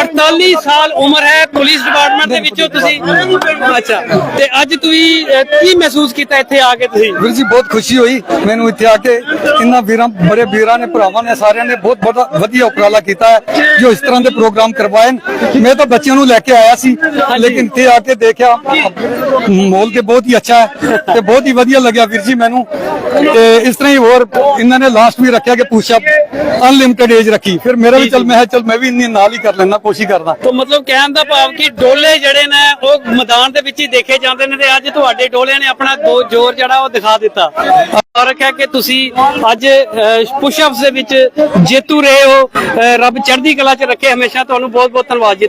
48 ਸਾਲ ਉਮਰ ਹੈ ਪੁਲਿਸ ਡਿਪਾਰਟਮੈਂਟ ਦੇ ਵਿੱਚੋਂ ਤੁਸੀਂ। ਅੱਛਾ ਤੇ ਅੱਜ ਤੁਸੀਂ ਅਹ, ਕੀ ਮਹਿਸੂਸ ਕੀਤਾ ਇੱਥੇ ਆ ਕੇ ਤੁਸੀਂ? ਵੀਰ ਜੀ ਬਹੁਤ ਖੁਸ਼ੀ ਹੋਈ ਮੈਨੂੰ ਇੱਥੇ ਆ ਕੇ। ਇਹਨਾਂ ਵੀਰਾਂ ਬੜੇ ਵੀਰਾਂ ਨੇ ਭਰਾਵਾਂ ਨੇ ਸਾਰਿਆਂ ਨੇ ਬਹੁਤ ਬੜਾ ਵਧੀਆ ਉਪਰਾਲਾ ਕੀਤਾ ਹੈ ਜੋ ਇਸ ਤਰ੍ਹਾਂ ਦੇ ਪ੍ਰੋਗਰਾਮ ਕਰਵਾਏ ਨੇ। ਮੈਂ ਤਾਂ ਬੱਚਿਆਂ ਨੂੰ ਲੈ ਕੇ ਆਇਆ ਸੀ ਲੇਕਿਨ ਇੱਥੇ ਆ ਕੇ ਦੇਖਿਆ। ਮਾਹੌਲ ਤੇ ਬਹੁਤ ਹੀ ਅੱਛਾ ਹੈ ਤੇ ਬਹੁਤ ਹੀ ਵਧੀਆ ਲੱਗਿਆ ਵੀਰ ਜੀ ਮੈਨੂੰ। ਤੇ ਇਸ ਤਰ੍ਹਾਂ ਹੀ ਹੋਰ ਇਹਨਾਂ ਨੇ ਲਾਸਟ ਵੀ ਰੱਖਿਆ ਕਿ ਪੁਸ਼ਅਪ ਅਨਲਿਮਿਟਿਡ ਏਜ ਰੱਖੀ। ਫਿਰ ਮੇਰਾ ਵੀ ਚੱਲ ਮੈਂ ਕਿਹਾ ਚੱਲ ਮੈਂ ਵੀ ਇੰਨੀ ਨਾਲ ਹੀ ਕਰ ਲੈਣਾ ਕੋਸ਼ਿਸ਼ ਕਰਦਾ। ਤਾਂ ਮਤਲਬ ਕਹਿਣ ਦਾ ਭਾਵ ਕਿ ਡੋਲੇ ਜਿਹੜੇ ਨੇ ਉਹ ਮੈਦਾਨ ਦੇ ਵਿੱਚ ਹੀ ਦੇਖੇ ਜਾਂਦੇ ਨੇ ਤੇ ਅੱਜ ਤੁਹਾਡੇ ਡੋਲਿਆਂ ਨੇ ਆਪਣਾ ਦੋ ਜ਼ੋਰ ਜਿਹੜਾ ਉਹ ਦਿਖਾ ਦਿੱਤਾ। ਫ਼ਰਕ ਹੈ ਕਿ ਤੁਸੀਂ ਅੱਜ ਪੁਸ਼ਅਪਸ ਦੇ ਵਿੱਚ ਜੇਤੂ ਰਹੇ ਹੋ। ਰੱਬ ਚੜ੍ਹਦੀ ਕਲਾ 'ਚ ਰੱਖੇ ਹਮੇਸ਼ਾ ਤੁਹਾਨੂੰ ਬਹੁਤ ਬਹੁਤ ਧੰਨਵਾਦ ਜੀ